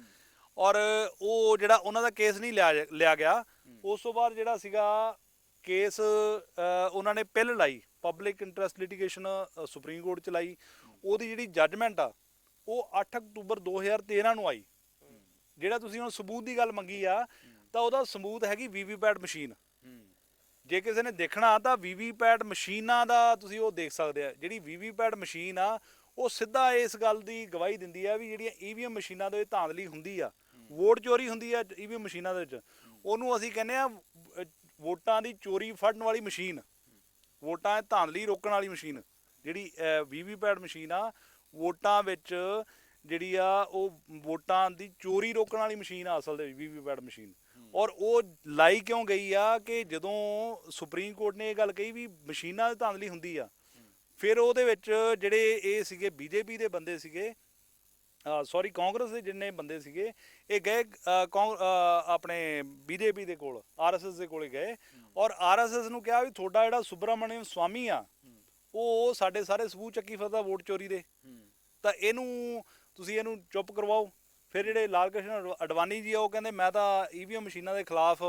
ਔਰ ਉਹ ਜਿਹੜਾ ਉਹਨਾਂ ਦਾ ਕੇਸ ਨਹੀਂ ਲਿਆ ਲਿਆ ਗਿਆ। ਉਸ ਤੋਂ ਬਾਅਦ ਜਿਹੜਾ ਸੀਗਾ ਕੇਸ ਉਹਨਾਂ ਨੇ ਪਿੱਲ ਲਾਈ। Public interest litigation supreme court ਚ ਲਾਈ। ਉਹਦੀ ਜਿਹੜੀ ਜੱਜਮੈਂਟ ਆ, ਉਹ 8 ਅਕਤੂਬਰ 2013 ਨੂੰ ਆਈ। ਜਿਹੜਾ ਤੁਸੀਂ ਹੁਣ ਸਬੂਤ ਦੀ ਗੱਲ ਮੰਗੀ ਆ, ਤਾਂ ਉਹਦਾ ਸਬੂਤ ਹੈਗੀ ਵੀਵੀਪੈਟ ਮਸ਼ੀਨ। ਜੇ ਕਿਸੇ ਨੇ ਦੇਖਣਾ, ਤਾਂ ਵੀਵੀਪੈਟ ਮਸ਼ੀਨਾਂ ਦਾ ਤੁਸੀਂ ਉਹ ਦੇਖ ਸਕਦੇ ਆ। ਜਿਹੜੀ ਵੀਵੀਪੈਟ ਮਸ਼ੀਨ ਆ, ਉਹ ਸਿੱਧਾ ਇਸ ਗੱਲ ਦੀ ਗਵਾਹੀ ਦਿੰਦੀ ਆ ਵੀ ਜਿਹੜੀਆਂ ਈਵੀਐਮ ਮਸ਼ੀਨਾਂ ਦੇ ਧਾਂਦਲੀ ਹੁੰਦੀ ਆ, ਵੋਟ ਚੋਰੀ ਹੁੰਦੀ ਆ ਈਵੀਐਮ ਮਸ਼ੀਨਾਂ ਦੇ ਵਿੱਚ। ਉਹਨੂੰ ਅਸੀਂ ਕਹਿੰਦੇ ਆ ਵੋਟਾਂ ਦੀ ਚੋਰੀ ਫੜਨ ਵਾਲੀ ਮਸ਼ੀਨ। ਵੋਟਾਂ 'ਚ ਧਾਂਦਲੀ ਰੋਕਣ ਵਾਲੀ ਮਸ਼ੀਨ ਜਿਹੜੀ ਵੀਵੀਪੈਟ ਮਸ਼ੀਨ ਆ ਵੋਟਾਂ ਵਿੱਚ ਜਿਹੜੀ ਆ ਉਹ ਵੋਟਾਂ ਦੀ ਚੋਰੀ ਰੋਕਣ ਵਾਲੀ ਮਸ਼ੀਨ ਆ ਅਸਲ ਦੇ ਵਿੱਚ ਵੀਵੀਪੈਟ ਮਸ਼ੀਨ। ਔਰ ਉਹ ਲਾਈ ਕਿਉਂ ਗਈ ਆ ਕਿ ਜਦੋਂ ਸੁਪਰੀਮ ਕੋਰਟ ਨੇ ਇਹ ਗੱਲ ਕਹੀ ਵੀ ਮਸ਼ੀਨਾਂ ਦੀ ਧਾਂਦਲੀ ਹੁੰਦੀ ਆ ਫਿਰ ਉਹਦੇ ਵਿੱਚ ਜਿਹੜੇ ਇਹ ਸੀਗੇ ਬੀਜੇਪੀ ਦੇ ਬੰਦੇ ਸੀਗੇ ਸੌਰੀ ਕਾਂਗਰਸ ਦੇ ਜਿੰਨੇ ਬੰਦੇ ਸੀਗੇ ਇਹ ਗਏ ਅ, ਕੌਂ- ਅ, ਆਪਣੇ ਬੀਜੇਪੀ ਦੇ ਕੋਲ ਆਰਐਸਐਸ ਦੇ ਕੋਲੇ ਗਏ। ਔਰ ਆਰਐਸਐਸ ਨੂੰ ਕਿਹਾ ਵੀ ਤੁਹਾਡਾ ਜਿਹੜਾ ਸੁਬਰਾਮਣੀਅਮ ਸਵਾਮੀ ਆ ਉਹ ਸਾਡੇ ਸਾਰੇ ਸਬੂਤ ਚੱਕੀ ਫਿਰਦਾ ਵੋਟ ਚੋਰੀ ਦੇ। ਤਾਂ ਇਹਨੂੰ ਤੁਸੀਂ ਇਹਨੂੰ ਚੁੱਪ ਕਰਵਾਓ। ਫਿਰ ਜਿਹੜੇ ਲਾਲ ਕ੍ਰਿਸ਼ਨ ਅਡਵਾਨੀ ਜੀ ਆ ਉਹ ਕਹਿੰਦੇ ਮੈਂ ਤਾਂ ਈਵੀਐਮ ਮਸ਼ੀਨਾਂ ਦੇ ਖਿਲਾਫ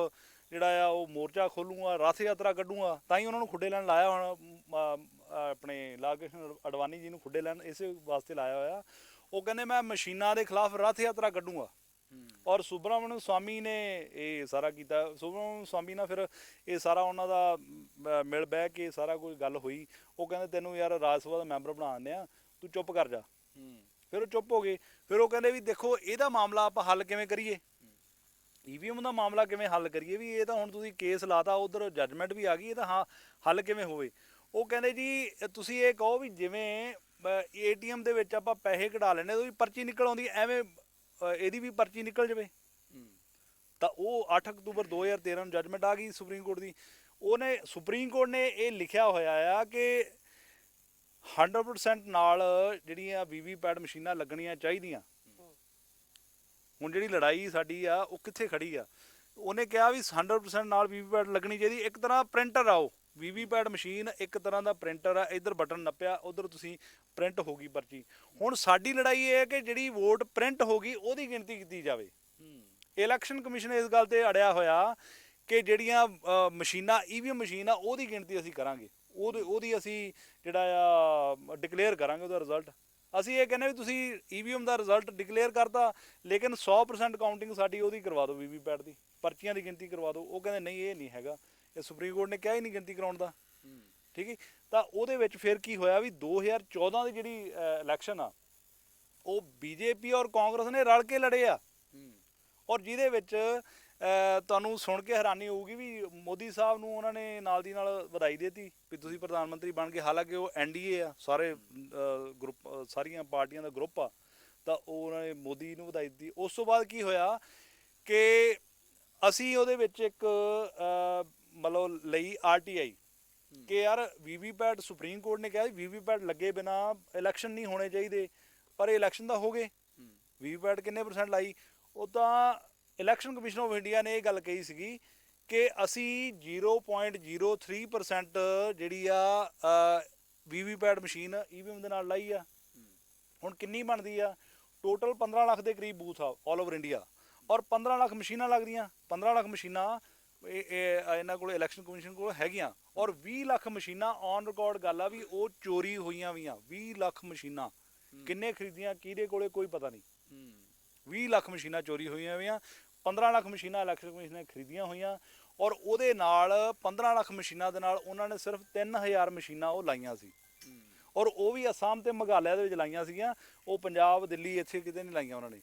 ਜਿਹੜਾ ਆ ਉਹ ਮੋਰਚਾ ਖੋਲੂਗਾ ਰਥ ਯਾਤਰਾ ਕੱਢੂਗਾ। ਤਾਂ ਹੀ ਉਹਨਾਂ ਨੂੰ ਖੁੱਡੇ ਲੈਣ ਲਾਇਆ ਹੁਣ ਆਪਣੇ ਲਾਲ ਕ੍ਰਿਸ਼ਨ ਅਡਵਾਨੀ ਜੀ ਨੂੰ ਖੁੱਡੇ ਲੈਣ ਇਸੇ ਵਾਸਤੇ ਲਾਇਆ ਹੋਇਆ। ਉਹ ਕਹਿੰਦੇ ਮੈਂ ਮਸ਼ੀਨਾਂ ਦੇ ਖਿਲਾਫ ਰਥ ਯਾਤਰਾ ਕੱਢੂਗਾ। ਔਰ ਸੁਬਰਾਮਣਿਅਮ ਸਵਾਮੀ ਨੇ ਇਹ ਸਾਰਾ ਕੀਤਾ। ਸੁਬਰਾਮਣਿਅਮ ਸਵਾਮੀ ਨਾਲ ਫਿਰ ਇਹ ਸਾਰਾ ਉਹਨਾਂ ਦਾ ਮਿਲ ਬਹਿ ਕੇ ਸਾਰਾ ਕੁਝ ਗੱਲ ਹੋਈ। ਉਹ ਕਹਿੰਦੇ ਤੈਨੂੰ ਯਾਰ ਰਾਜ ਸਭਾ ਦਾ ਮੈਂਬਰ ਬਣਾ ਦਿੰਦੇ ਆ ਤੂੰ ਚੁੱਪ ਕਰ ਜਾ। ਫਿਰ ਉਹ ਚੁੱਪ ਹੋ ਗਏ। ਫਿਰ ਉਹ ਕਹਿੰਦੇ ਵੀ ਦੇਖੋ ਇਹਦਾ ਮਾਮਲਾ ਆਪਾਂ ਹੱਲ ਕਿਵੇਂ ਕਰੀਏ? ਈਵੀਐਮ ਦਾ ਮਾਮਲਾ ਕਿਵੇਂ ਹੱਲ ਕਰੀਏ? ਵੀ ਇਹ ਤਾਂ ਹੁਣ ਤੁਸੀਂ ਕੇਸ ਲਾਤਾ ਉਧਰ ਜੱਜਮੈਂਟ ਵੀ ਆ ਗਈ ਇਹ ਤਾਂ ਹਾਂ ਹੱਲ ਕਿਵੇਂ ਹੋਵੇ? ਉਹ ਕਹਿੰਦੇ ਜੀ ਤੁਸੀਂ ਇਹ ਕਹੋ ਵੀ ਜਿਵੇਂ ਏਟੀਐਮ ਦੇ ਵਿੱਚ ਆਪਾਂ ਪੈਸੇ ਕਢਾ ਲੈਣੇ ਉਹਦੀ ਪਰਚੀ ਨਿਕਲ ਆਉਂਦੀ ਐਵੇਂ ਇਹਦੀ ਵੀ ਪਰਚੀ ਨਿਕਲ ਜਾਵੇ। ਤਾਂ ਉਹ 8 ਅਕਤੂਬਰ 2013 ਨੂੰ ਜੱਜਮੈਂਟ ਆ ਗਈ ਸੁਪਰੀਮ ਕੋਰਟ ਦੀ। ਉਹਨੇ ਸੁਪਰੀਮ ਕੋਰਟ ਨੇ ਇਹ ਲਿਖਿਆ ਹੋਇਆ ਆ ਕਿ 100% ਨਾਲ ਜਿਹੜੀਆਂ ਵੀਵੀਪੈਟ ਮਸ਼ੀਨਾਂ ਲੱਗਣੀਆਂ ਚਾਹੀਦੀਆਂ। ਹੁਣ ਜਿਹੜੀ ਲੜਾਈ ਸਾਡੀ ਆ ਉਹ ਕਿੱਥੇ ਖੜੀ ਆ? ਉਹਨੇ ਕਿਹਾ ਵੀ 100% ਨਾਲ ਵੀਵੀਪੈਟ ਲੱਗਣੀ ਚਾਹੀਦੀ। ਇੱਕ ਤਰ੍ਹਾਂ ਪ੍ਰਿੰਟਰ ਆ ਉਹ। ਵੀਵੀਪੈਟ ਮਸ਼ੀਨ ਇੱਕ ਤਰ੍ਹਾਂ ਦਾ ਪ੍ਰਿੰਟਰ ਆ ਇੱਧਰ ਬਟਨ ਨੱਪਿਆ ਉਧਰ ਤੁਸੀਂ ਪ੍ਰਿੰਟ ਹੋ ਗਈ ਪਰਚੀ। ਹੁਣ ਸਾਡੀ ਲੜਾਈ ਇਹ ਹੈ ਕਿ ਜਿਹੜੀ ਵੋਟ ਪ੍ਰਿੰਟ ਹੋ ਗਈ ਉਹਦੀ ਗਿਣਤੀ ਕੀਤੀ ਜਾਵੇ। ਇਲੈਕਸ਼ਨ ਕਮਿਸ਼ਨ ਇਸ ਗੱਲ ਤੇ ਅੜਿਆ ਹੋਇਆ ਕਿ ਜਿਹੜੀਆਂ ਮਸ਼ੀਨਾਂ ਈਵੀਐਮ ਮਸ਼ੀਨ ਆ ਉਹਦੀ ਗਿਣਤੀ ਅਸੀਂ ਕਰਾਂਗੇ। ਉਹਦੀ ਉਹਦੀ ਅਸੀਂ ਜਿਹੜਾ ਆ ਡਿਕਲੇਅਰ ਕਰਾਂਗੇ ਉਹਦਾ ਰਿਜ਼ਲਟ। ਅਸੀਂ ਇਹ ਕਹਿੰਦੇ ਵੀ ਤੁਸੀਂ ਈਵੀਐਮ ਦਾ ਰਿਜ਼ਲਟ ਡਿਕਲੇਅਰ ਕਰਤਾ ਲੇਕਿਨ 100% ਕਾਊਂਟਿੰਗ ਸਾਡੀ ਉਹਦੀ ਕਰਵਾ ਦਿਓ ਵੀਵੀਪੈਟ ਦੀ। ਪਰਚੀਆਂ ਦੀ ਗਿਣਤੀ ਕਰਵਾ ਦਿਓ। ਉਹ ਕਹਿੰਦੇ ਨਹੀਂ ਇਹ ਨਹੀਂ ਹੈਗਾ। ਇਹ ਸੁਪਰੀਮ ਕੋਰਟ ਨੇ ਕਿਹਾ ਹੀ ਨਹੀਂ ਗਿਣਤੀ ਕਰਾਉਣ ਦਾ। ਠੀਕ ਹੈ ਤਾਂ ਉਹਦੇ ਵਿੱਚ ਫਿਰ ਕੀ ਹੋਇਆ ਵੀ 2014 ਦੀ ਜਿਹੜੀ ਇਲੈਕਸ਼ਨ ਆ ਉਹ ਬੀਜੇਪੀ ਔਰ ਕਾਂਗਰਸ ਨੇ ਰਲ ਕੇ ਲੜੇ ਆ। ਔਰ ਜਿਹਦੇ ਵਿੱਚ ਤੁਹਾਨੂੰ ਸੁਣ ਕੇ ਹੈਰਾਨੀ ਹੋਊਗੀ ਵੀ ਮੋਦੀ ਸਾਹਿਬ ਨੂੰ ਉਹਨਾਂ ਨੇ ਨਾਲ ਦੀ ਨਾਲ ਵਧਾਈ ਦੇਤੀ ਵੀ ਤੁਸੀਂ ਪ੍ਰਧਾਨ ਮੰਤਰੀ ਬਣ ਗਏ ਹਾਲਾਂਕਿ ਉਹ ਐਨਡੀਏ ਆ ਸਾਰੇ ਗਰੁੱਪ ਸਾਰੀਆਂ ਪਾਰਟੀਆਂ ਦਾ ਗਰੁੱਪ ਆ ਤਾਂ ਉਹ ਉਹਨਾਂ ਨੇ ਮੋਦੀ ਨੂੰ ਵਧਾਈ ਦਿੱਤੀ। ਉਸ ਤੋਂ ਬਾਅਦ ਕੀ ਹੋਇਆ ਕਿ ਅਸੀਂ ਉਹਦੇ ਵਿੱਚ ਇੱਕ ਮਤਲਬ ਲਈ ਆਰਟੀਆਈ ਕਿ ਯਾਰ ਵੀਵੀਪੈਟ ਸੁਪਰੀਮ ਕੋਰਟ ਨੇ ਕਿਹਾ ਵੀਵੀਪੈਟ ਲੱਗੇ ਬਿਨਾ ਇਲੈਕਸ਼ਨ ਨਹੀਂ ਹੋਣੇ ਚਾਹੀਦੇ ਪਰ ਇਹ ਇਲੈਕਸ਼ਨ ਤਾਂ ਹੋ ਗਏ। ਵੀਵੀਪੈਟ ਕਿੰਨੇ ਪਰਸੈਂਟ ਲਾਈ? ਉਹ ਤਾਂ ਇਲੈਕਸ਼ਨ ਕਮਿਸ਼ਨ ਆਫ ਇੰਡੀਆ ਨੇ ਇਹ ਗੱਲ ਕਹੀ ਸੀਗੀ ਕਿ ਅਸੀਂ 0.03% ਜਿਹੜੀ ਆ ਵੀਵੀਪੈਟ ਮਸ਼ੀਨ ਈਵੀਐਮ ਦੇ ਨਾਲ ਲਾਈ ਆ। ਹੁਣ ਕਿੰਨੀ ਬਣਦੀ ਆ? ਟੋਟਲ 15 ਲੱਖ ਦੇ ਕਰੀਬ ਬੂਥ ਆ 올 ਓਵਰ ਇੰਡੀਆ ਔਰ 15 ਲੱਖ ਮਸ਼ੀਨਾਂ ਲੱਗਦੀਆਂ 15 ਲੱਖ ਮਸ਼ੀਨਾਂ ਇਹ ਇਹ ਇਹਨਾਂ ਕੋਲ ਇਲੈਕਸ਼ਨ ਕਮਿਸ਼ਨ ਕੋਲ ਹੈਗੀਆਂ। ਔਰ 20 ਲੱਖ ਮਸ਼ੀਨਾਂ ਔਨ ਰਿਕਾਰਡ ਗੱਲ ਆ ਵੀ ਉਹ ਚੋਰੀ ਹੋਈਆਂ ਵੀਆਂ 20 ਲੱਖ ਮਸ਼ੀਨਾਂ। ਕਿੰਨੇ ਖਰੀਦੀਆਂ ਕਿਹਦੇ ਕੋਲੇ ਕੋਈ ਪਤਾ ਨਹੀਂ। 20 ਲੱਖ ਮਸ਼ੀਨਾਂ ਚੋਰੀ ਹੋਈਆਂ ਹੋਈਆਂ 15 ਲੱਖ ਮਸ਼ੀਨਾਂ ਇਲੈਕਸ਼ਨ ਕਮਿਸ਼ਨ ਨੇ ਖਰੀਦੀਆਂ ਹੋਈਆਂ। ਔਰ ਉਹਦੇ ਨਾਲ 15 ਲੱਖ ਮਸ਼ੀਨਾਂ ਦੇ ਨਾਲ ਉਹਨਾਂ ਨੇ ਸਿਰਫ 3000 ਮਸ਼ੀਨਾਂ ਉਹ ਲਾਈਆਂ ਸੀ। ਔਰ ਉਹ ਵੀ ਅਸਾਮ ਤੇ ਮੇਘਾਲਿਆ ਦੇ ਵਿੱਚ ਲਾਈਆਂ ਸੀਗੀਆਂ। ਉਹ ਪੰਜਾਬ ਦਿੱਲੀ ਇੱਥੇ ਕਿਤੇ ਨਹੀਂ ਲਾਈਆਂ ਉਹਨਾਂ ਨੇ।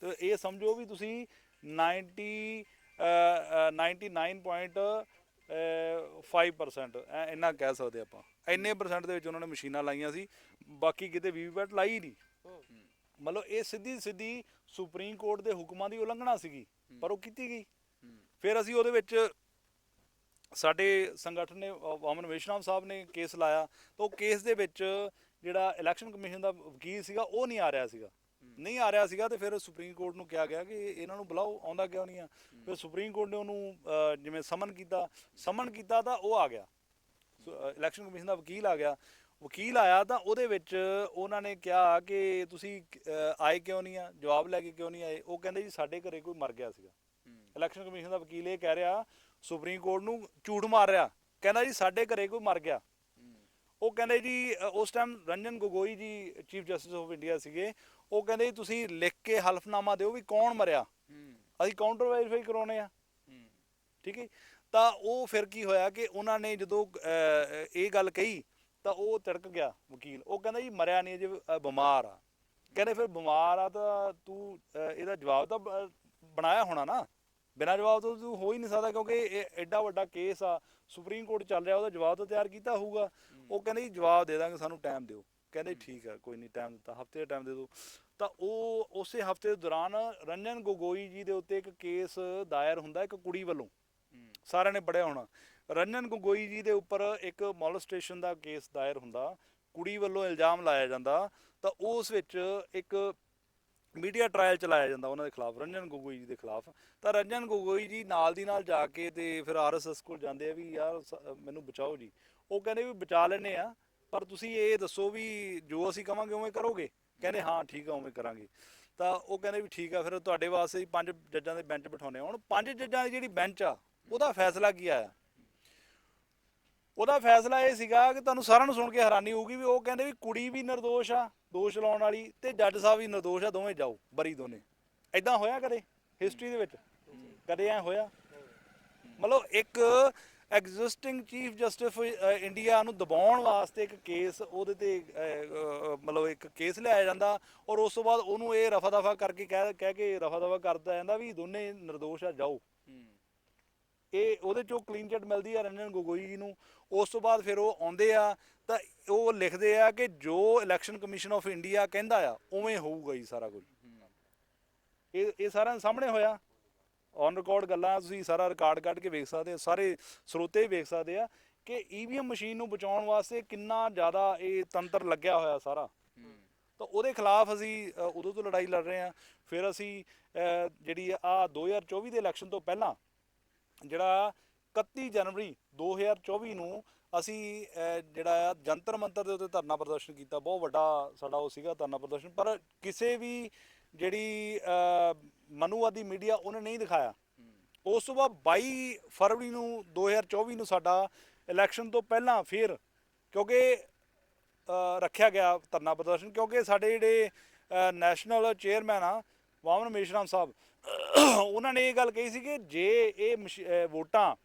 ਤੇ ਇਹ ਸਮਝੋ ਵੀ ਤੁਸੀਂ 90 ਅ, ਅ, 99.5% ਐ- ਇੰਨਾ ਕਹਿ ਸਕਦੇ ਆਪਾਂ। ਇੰਨੇ ਪਰਸੈਂਟ ਦੇ ਵਿੱਚ ਉਹਨਾਂ ਨੇ ਮਸ਼ੀਨਾਂ ਲਾਈਆਂ ਸੀ। ਬਾਕੀ ਕਿਤੇ ਵੀਵੀਪੈਟ ਲਾਈ ਨਹੀਂ। ਮਤਲਬ ਇਹ ਸਿੱਧੀ ਸਿੱਧੀ ਸੁਪਰੀਮ ਕੋਰਟ ਦੇ ਹੁਕਮਾਂ ਦੀ ਉਲੰਘਣਾ ਸੀਗੀ ਪਰ ਉਹ ਕੀਤੀ ਗਈ। ਫਿਰ ਅਸੀਂ ਉਹਦੇ ਵਿੱਚ ਸਾਡੇ ਸੰਗਠਨ ਨੇ ਅ, ਵਾਮਨ ਵਿਸ਼ਰਾਮ ਸਾਹਿਬ ਨੇ ਕੇਸ ਲਾਇਆ। ਤਾਂ ਉਹ ਕੇਸ ਦੇ ਵਿੱਚ ਜਿਹੜਾ ਇਲੈਕਸ਼ਨ ਕਮਿਸ਼ਨ ਦਾ ਵਕੀਲ ਸੀਗਾ ਉਹ ਨਹੀਂ ਆ ਰਿਹਾ ਸੀਗਾ। ਨਹੀਂ ਆ ਰਿਹਾ ਸੀਗਾ ਤੇ ਫਿਰ ਸੁਪਰੀਮ ਕੋਰਟ ਨੂੰ ਕਿਹਾ ਗਿਆ ਕਿ ਇਹਨਾਂ ਨੂੰ ਬੁਲਾਓ ਆਉਂਦਾ ਕਿਉਂ ਨਹੀਂ ਆ? ਫਿਰ ਸੁਪਰੀਮ ਕੋਰਟ ਨੇ ਉਹਨੂੰ ਜਿਵੇਂ ਸਮਨ ਕੀਤਾ ਸਮਨ ਕੀਤਾ ਤਾਂ ਉਹ ਆ ਗਿਆ। ਇਲੈਕਸ਼ਨ ਕਮਿਸ਼ਨ ਦਾ ਵਕੀਲ ਆ ਗਿਆ। ਵਕੀਲ ਆਇਆ ਤਾਂ ਉਹਦੇ ਵਿੱਚ ਉਹਨਾਂ ਨੇ ਕਿਹਾ ਕਿ ਤੁਸੀਂ ਆਏ ਕਿਉਂ ਨਹੀਂ ਆ? ਜਵਾਬ ਲੈ ਕੇ ਕਿਉਂ ਨਹੀਂ ਆਏ? ਉਹ ਕਹਿੰਦੇ ਜੀ ਸਾਡੇ ਘਰੇ ਕੋਈ ਮਰ ਗਿਆ ਸੀਗਾ। ਇਲੈਕਸ਼ਨ ਕਮਿਸ਼ਨ ਦਾ ਵਕੀਲ ਇਹ ਕਹਿ ਰਿਹਾ ਸੁਪਰੀਮ ਕੋਰਟ ਨੂੰ ਝੂਠ ਮਾਰ ਰਿਹਾ। ਕਹਿੰਦਾ ਜੀ ਸਾਡੇ ਘਰੇ ਕੋਈ ਮਰ ਗਿਆ। ਉਹ ਕਹਿੰਦੇ ਜੀ ਅ, ਉਸ ਟਾਈਮ ਰੰਜਨ ਗੋਗੋਈ ਜੀ ਚੀਫ ਜਸਟਿਸ ਆਫ ਇੰਡੀਆ ਸੀਗੇ। ਉਹ ਕਹਿੰਦੇ ਤੁਸੀਂ ਲਿਖ ਕੇ ਹਲਫਨਾਮਾ ਦਿਓ ਵੀ ਕੌਣ ਮਰਿਆ। ਅਸੀਂ ਕਾਊਂਟਰ ਵੈਰੀਫਾਈ ਕਰਾਉਣੇ ਆ। ਠੀਕ ਹੈ ਤਾਂ ਉਹ ਫਿਰ ਕੀ ਹੋਇਆ ਕਿ ਉਹਨਾਂ ਨੇ ਜਦੋਂ ਇਹ ਗੱਲ ਕਹੀ ਤਾਂ ਉਹ ਤਿੜਕ ਗਿਆ ਵਕੀਲ। ਉਹ ਕਹਿੰਦਾ ਜੀ ਮਰਿਆ ਨਹੀਂ ਜੇ ਬਿਮਾਰ ਆ। ਕਹਿੰਦੇ ਫਿਰ ਬਿਮਾਰ ਆ ਤਾਂ ਤੂੰ ਇਹਦਾ ਜਵਾਬ ਤਾਂ ਬਣਾਇਆ ਹੋਣਾ ਨਾ। ਬਿਨਾਂ ਜਵਾਬ ਤੋਂ ਤੂੰ ਹੋ ਹੀ ਨਹੀਂ ਸਕਦਾ ਕਿਉਂਕਿ ਇਹ ਐਡਾ ਵੱਡਾ ਕੇਸ ਆ। ਸੁਪਰੀਮ ਕੋਰਟ ਚੱਲ ਰਿਹਾ ਉਹਦਾ ਜਵਾਬ ਤਾਂ ਤਿਆਰ ਕੀਤਾ ਹੋਊਗਾ। ਉਹ ਕਹਿੰਦੇ ਜੀ ਜਵਾਬ ਦੇ ਦਾਂਗੇ ਸਾਨੂੰ ਟਾਈਮ ਦਿਓ। ਕਹਿੰਦੇ ਠੀਕ ਆ ਕੋਈ ਨਹੀਂ ਟਾਈਮ ਦਿੱਤਾ। ਹਫ਼ਤੇ ਦਾ ਟਾਈਮ ਦੇ ਦਿਓ। ਤਾਂ ਉਹ ਉਸੇ ਹਫ਼ਤੇ ਦੇ ਦੌਰਾਨ ਰੰਜਨ ਗੋਗੋਈ ਜੀ ਦੇ ਉੱਤੇ ਇੱਕ ਕੇਸ ਦਾਇਰ ਹੁੰਦਾ ਇੱਕ ਕੁੜੀ ਵੱਲੋਂ। ਸਾਰਿਆਂ ਨੇ ਪੜਿਆ ਹੋਣਾ। ਰੰਜਨ ਗੋਗੋਈ ਜੀ ਦੇ ਉੱਪਰ ਇੱਕ ਮੋਲਸਟੇਸ਼ਨ ਦਾ ਕੇਸ ਦਾਇਰ ਹੁੰਦਾ। ਕੁੜੀ ਵੱਲੋਂ ਇਲਜ਼ਾਮ ਲਾਇਆ ਜਾਂਦਾ। ਤਾਂ ਉਸ ਵਿੱਚ ਇੱਕ ਮੀਡੀਆ ਟ੍ਰਾਇਲ ਚਲਾਇਆ ਜਾਂਦਾ ਉਹਨਾਂ ਦੇ ਖਿਲਾਫ ਰੰਜਨ ਗੋਗੋਈ ਜੀ ਦੇ ਖਿਲਾਫ। ਤਾਂ ਰੰਜਨ ਗੋਗੋਈ ਜੀ ਨਾਲ ਦੀ ਨਾਲ ਜਾ ਕੇ ਤੇ ਫਿਰ ਆਰਐਸਐਸ ਕੋਲ ਜਾਂਦੇ ਆ ਵੀ ਯਾਰ ਮੈਨੂੰ ਬਚਾਓ ਜੀ। ਉਹ ਕਹਿੰਦੇ ਵੀ ਬਚਾ ਲੈਨੇ ਆ। ਪਰ ਤੁਸੀਂ ਇਹ ਦੱਸੋ ਵੀ ਜੋ ਅਸੀਂ ਕਹਾਂਗੇ ਉਵੇਂ ਕਰੋਗੇ? ਕਹਿੰਦੇ ਹਾਂ, ਠੀਕ ਆ, ਉਵੇਂ ਕਰਾਂਗੇ। ਤਾਂ ਉਹ ਕਹਿੰਦੇ ਵੀ ਠੀਕ ਆ, ਫਿਰ ਤੁਹਾਡੇ ਵਾਸਤੇ ਪੰਜ ਜੱਜਾਂ ਦੇ ਬੈਂਚ ਬਿਠਾਉਣੇ ਹੁਣ ਪੰਜ ਜੱਜਾਂ ਦੀ ਜਿਹੜੀ ਬੈਂਚ ਆ, ਉਹਦਾ ਫੈਸਲਾ ਕੀ ਆਇਆ? ਉਹਦਾ ਫੈਸਲਾ ਇਹ ਸੀਗਾ ਕਿ ਤੁਹਾਨੂੰ ਸਾਰਿਆਂ ਨੂੰ ਸੁਣ ਕੇ ਹੈਰਾਨੀ ਹੋਊਗੀ ਵੀ ਉਹ ਕਹਿੰਦੇ ਵੀ ਕੁੜੀ ਵੀ ਨਿਰਦੋਸ਼ ਆ, ਦੋਸ਼ ਲਾਉਣ ਵਾਲੀ ਤੇ ਜੱਜ ਸਾਹਿਬ ਵੀ ਨਿਰਦੋਸ਼ ਆ, ਦੋਵੇਂ ਜਾਓ, ਬਰੀ ਦੋਨੇ। ਐਦਾਂ ਹੋਇਆ ਕਦੇ? ਹਿਸਟਰੀ ਦੇ ਵਿੱਚ? ਕਦੇ ਐ ਹੋਇਆ? ਮਤਲਬ ਇੱਕ ਐਗਜ਼ਿਸਟਿੰਗ ਚੀਫ ਜਸਟਿਸ ਇੰਡੀਆ ਨੂੰ ਦਬਾਉਣ ਵਾਸਤੇ ਇੱਕ ਕੇਸ ਉਹਦੇ ਤੇ ਮਤਲਬ ਇੱਕ ਕੇਸ ਲਿਆਇਆ ਜਾਂਦਾ ਔਰ ਉਸ ਤੋਂ ਬਾਅਦ ਉਹਨੂੰ ਇਹ ਰਫਾ ਦਫਾ ਕਰਕੇ ਕਹਿ ਕਹਿ ਕੇ ਰਫਾ ਦਫਾ ਕਰਦਾ ਜਾਂਦਾ ਵੀ ਦੋਨੇ નિર્ਦੋਸ਼ ਆ ਜਾਓ। ਇਹ ਉਹਦੇ ਚੋਂ ਕਲੀਨ ਚਿਟ ਮਿਲਦੀ ਆ ਰੰਜਨ ਗੋਗੋਈ ਜੀ ਨੂੰ। ਉਸ ਤੋਂ ਬਾਅਦ ਫਿਰ ਉਹ ਆਉਂਦੇ ਆ ਤਾਂ ਉਹ ਲਿਖਦੇ ਆ ਕਿ ਜੋ ਇਲੈਕਸ਼ਨ ਕਮਿਸ਼ਨ ਆਫ ਇੰਡੀਆ ਕਹਿੰਦਾ ਆ ਉਵੇਂ ਹੋਊਗਾ ਜੀ ਸਾਰਾ ਕੁਝ। ਇਹ ਇਹ ਸਾਰਿਆਂ ਦੇ ਸਾਹਮਣੇ ਹੋਇਆ। ਔਨ ਰਿਕਾਰਡ ਗੱਲਾਂ ਤੁਸੀਂ ਸਾਰਾ ਰਿਕਾਰਡ ਕੱਢ ਕੇ ਵੇਖ ਸਕਦੇ ਸਾਰੇ ਸਰੋਤੇ ਵੇਖ ਸਕਦੇ ਆ ਕਿ ਈਵੀਐਮ ਮਸ਼ੀਨ ਨੂੰ ਬਚਾਉਣ ਵਾਸਤੇ ਕਿੰਨਾ ਜ਼ਿਆਦਾ ਇਹ ਤੰਤਰ ਲੱਗਿਆ ਹੋਇਆ ਸਾਰਾ। ਤਾਂ ਉਹਦੇ ਖਿਲਾਫ ਅਸੀਂ ਉਦੋਂ ਤੋਂ ਲੜਾਈ ਲੜ ਰਹੇ ਆ ਫਿਰ ਅਸੀਂ ਅ, ਜਿਹੜੀ ਆ 2024 ਦੇ ਇਲੈਕਸ਼ਨ ਤੋਂ ਪਹਿਲਾਂ ਜਿਹੜਾ 31 ਜਨਵਰੀ 2024 ਨੂੰ ਅਸੀਂ ਜਿਹੜਾ ਆ ਜੰਤਰ ਮੰਤਰ ਦੇ ਉੱਤੇ ਧਰਨਾ ਪ੍ਰਦਰਸ਼ਨ ਕੀਤਾ। ਬਹੁਤ ਵੱਡਾ ਸਾਡਾ ਉਹ ਸੀਗਾ ਧਰਨਾ ਪ੍ਰਦਰਸ਼ਨ। ਪਰ ਕਿਸੇ ਵੀ ਜਿਹੜੀ ਅਹ, ਮਨੂਵਾਦੀ ਮੀਡੀਆ ਉਹਨੇ ਨਹੀਂ ਦਿਖਾਇਆ। ਉਸ ਤੋਂ ਬਾਅਦ 22 ਫਰਵਰੀ ਨੂੰ 2024 ਨੂੰ ਸਾਡਾ ਇਲੈਕਸ਼ਨ ਤੋਂ ਪਹਿਲਾਂ ਫਿਰ ਕਿਉਂਕਿ ਰੱਖਿਆ ਗਿਆ ਧਰਨਾ ਪ੍ਰਦਰਸ਼ਨ ਕਿਉਂਕਿ ਸਾਡੇ ਜਿਹੜੇ ਨੈਸ਼ਨਲ ਚੇਅਰਮੈਨ ਆ ਵਾਮਨ ਮੇਸ਼ਰਾਮ ਸਾਹਿਬ ਉਹਨਾਂ ਨੇ ਇਹ ਗੱਲ ਕਹੀ ਸੀ ਕਿ ਜੇ ਇਹ ਮਸ਼- ਅ, ਵੋਟਾਂ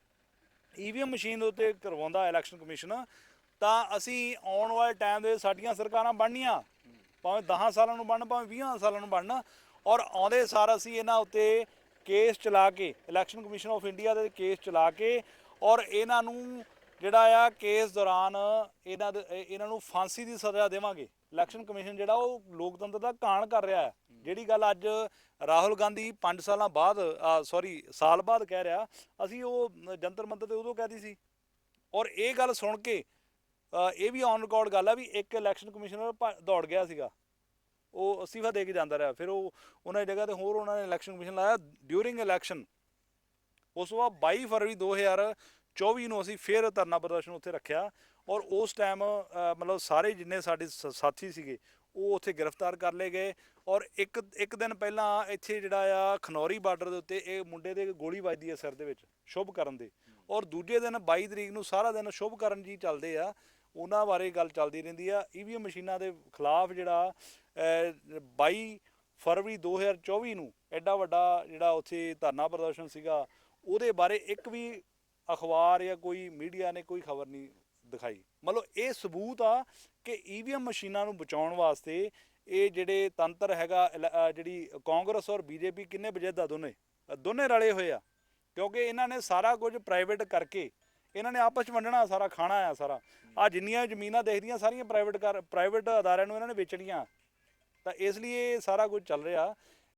ਈਵੀਐਮ ਮਸ਼ੀਨ ਦੇ ਉੱਤੇ ਕਰਵਾਉਂਦਾ ਇਲੈਕਸ਼ਨ ਕਮਿਸ਼ਨ ਤਾਂ ਅਸੀਂ ਆਉਣ ਵਾਲੇ ਟਾਈਮ ਦੇ ਸਾਡੀਆਂ ਸਰਕਾਰਾਂ ਬਣਨੀਆਂ। ਭਾਵੇਂ 10 ਸਾਲਾਂ ਨੂੰ ਬਣਨ, ਭਾਵੇਂ 20 ਸਾਲਾਂ ਨੂੰ ਬਣਨ, ਔਰ ਆਉਂਦੇ ਸਾਰ ਅਸੀਂ ਇਹਨਾਂ ਉੱਤੇ ਕੇਸ ਚਲਾ ਕੇ ਇਲੈਕਸ਼ਨ ਕਮਿਸ਼ਨ ਆਫ ਇੰਡੀਆ ਦੇ ਕੇਸ ਚਲਾ ਕੇ, ਔਰ ਇਹਨਾਂ ਨੂੰ ਜਿਹੜਾ ਆ ਕੇਸ ਦੌਰਾਨ ਇਹਨਾਂ ਦੇ ਇਹਨਾਂ ਨੂੰ ਫਾਂਸੀ ਦੀ ਸਜ਼ਾ ਦੇਵਾਂਗੇ। ਇਲੈਕਸ਼ਨ ਕਮਿਸ਼ਨ ਜਿਹੜਾ ਉਹ ਲੋਕਤੰਤਰ ਦਾ ਕਾਣ ਕਰ ਰਿਹਾ ਹੈ। ਜਿਹੜੀ ਗੱਲ ਅੱਜ ਰਾਹੁਲ ਗਾਂਧੀ 5 ਸਾਲਾਂ ਬਾਅਦ ਸੌਰੀ ਸਾਲ ਬਾਅਦ ਕਹਿ ਰਿਹਾ, ਅਸੀਂ ਉਹ ਜੰਤਰ ਮੰਤਰ ਤੇ ਉਦੋਂ ਕਹਿਦੀ ਸੀ। ਔਰ ਇਹ ਗੱਲ ਸੁਣ ਕੇ ਇਹ ਵੀ ਔਨ ਰਿਕਾਰਡ ਗੱਲ ਆ ਵੀ ਇੱਕ ਇਲੈਕਸ਼ਨ ਕਮਿਸ਼ਨਰ ਭਾ- ਦੌੜ ਗਿਆ ਸੀਗਾ। ਉਹ ਅਸੀਫਾ ਦੇ ਕੇ ਜਾਂਦਾ ਰਿਹਾ। ਫਿਰ ਉਹ ਉਹਨਾਂ ਦੀ ਜਗ੍ਹਾ ਤੇ ਹੋਰ ਉਹਨਾਂ ਨੇ ਇਲੈਕਸ਼ਨ ਕਮਿਸ਼ਨ ਲਾਇਆ। ਡਿਊਰਿੰਗ ਇਲੈਕਸ਼ਨ ਉਸ ਤੋਂ ਬਾਅਦ 22 ਫਰਵਰੀ 2024 ਨੂੰ ਅਸੀਂ ਫਿਰ ਧਰਨਾ ਪ੍ਰਦਰਸ਼ਨ ਉੱਥੇ ਰੱਖਿਆ ਔਰ ਉਸ ਟਾਈਮ ਮਤਲਬ ਸਾਰੇ ਜਿੰਨੇ ਸਾਡੇ ਸ- ਸਾਥੀ ਸੀਗੇ, ਉਹ ਉੱਥੇ ਗ੍ਰਿਫਤਾਰ ਕਰ ਲਏ ਗਏ ਔਰ ਇੱਕ ਇੱਕ ਦਿਨ ਪਹਿਲਾਂ ਇੱਥੇ ਜਿਹੜਾ ਆ ਖਨੌਰੀ ਬਾਰਡਰ ਦੇ ਉੱਤੇ ਇਹ ਮੁੰਡੇ ਦੇ ਗੋਲੀ ਵੱਜਦੀ ਹੈ ਸਿਰ ਦੇ ਵਿੱਚ ਸ਼ੁਭ ਕਰਨ ਦੇ। ਔਰ ਦੂਜੇ ਦਿਨ 22 ਤਰੀਕ ਨੂੰ ਸਾਰਾ ਦਿਨ ਸ਼ੁਭ ਕਰਨ ਜੀ ਚੱਲਦੇ ਆ। ਉਹਨਾਂ ਬਾਰੇ ਗੱਲ ਚੱਲਦੀ ਰਹਿੰਦੀ ਆ। ਈਵੀਐਮ ਮਸ਼ੀਨਾਂ ਦੇ ਖਿਲਾਫ ਜਿਹੜਾ ਅਹ, 22 ਫਰਵਰੀ 2024 ਨੂੰ ਐਡਾ ਵੱਡਾ ਜਿਹੜਾ ਉੱਥੇ ਧਰਨਾ ਪ੍ਰਦਰਸ਼ਨ ਸੀਗਾ ਉਹਦੇ ਬਾਰੇ ਇੱਕ ਵੀ ਅਖਬਾਰ ਜਾਂ ਕੋਈ ਮੀਡੀਆ ਨੇ ਕੋਈ ਖਬਰ ਨਹੀਂ ਦਿਖਾਈ। ਮਤਲਬ ਇਹ ਸਬੂਤ ਆ ਕਿ ਈਵੀਐਮ ਮਸ਼ੀਨਾਂ ਨੂੰ ਬਚਾਉਣ ਵਾਸਤੇ ਇਹ ਜਿਹੜੇ ਤੰਤਰ ਹੈਗਾ ਇਲ- ਜਿਹੜੀ ਕਾਂਗਰਸ ਔਰ ਬੀਜੇਪੀ ਕਿੰਨੇ ਵਜੇਦਾ ਦੋਨੇ ਦੋਨੇ ਰਲੇ ਹੋਏ ਆ। ਕਿਉਂਕਿ ਇਹਨਾਂ ਨੇ ਸਾਰਾ ਕੁਝ ਪ੍ਰਾਈਵੇਟ ਕਰਕੇ ਇਹਨਾਂ ਨੇ ਆਪਸ ਚ ਵੰਡਣਾ, ਸਾਰਾ ਖਾਣਾ ਆ ਸਾਰਾ। ਆ ਜਿੰਨੀਆਂ ਜ਼ਮੀਨਾਂ ਦੇਖਦੀਆਂ, ਸਾਰੀਆਂ ਪ੍ਰਾਈਵੇਟ ਕਰ ਪ੍ਰਾਈਵੇਟ ਅਦਾਰਿਆਂ ਨੂੰ ਇਹਨਾਂ ਨੇ ਵੇਚਣੀਆਂ। ਤਾਂ ਇਸ ਲਈ ਇਹ ਸਾਰਾ ਕੁਝ ਚੱਲ ਰਿਹਾ।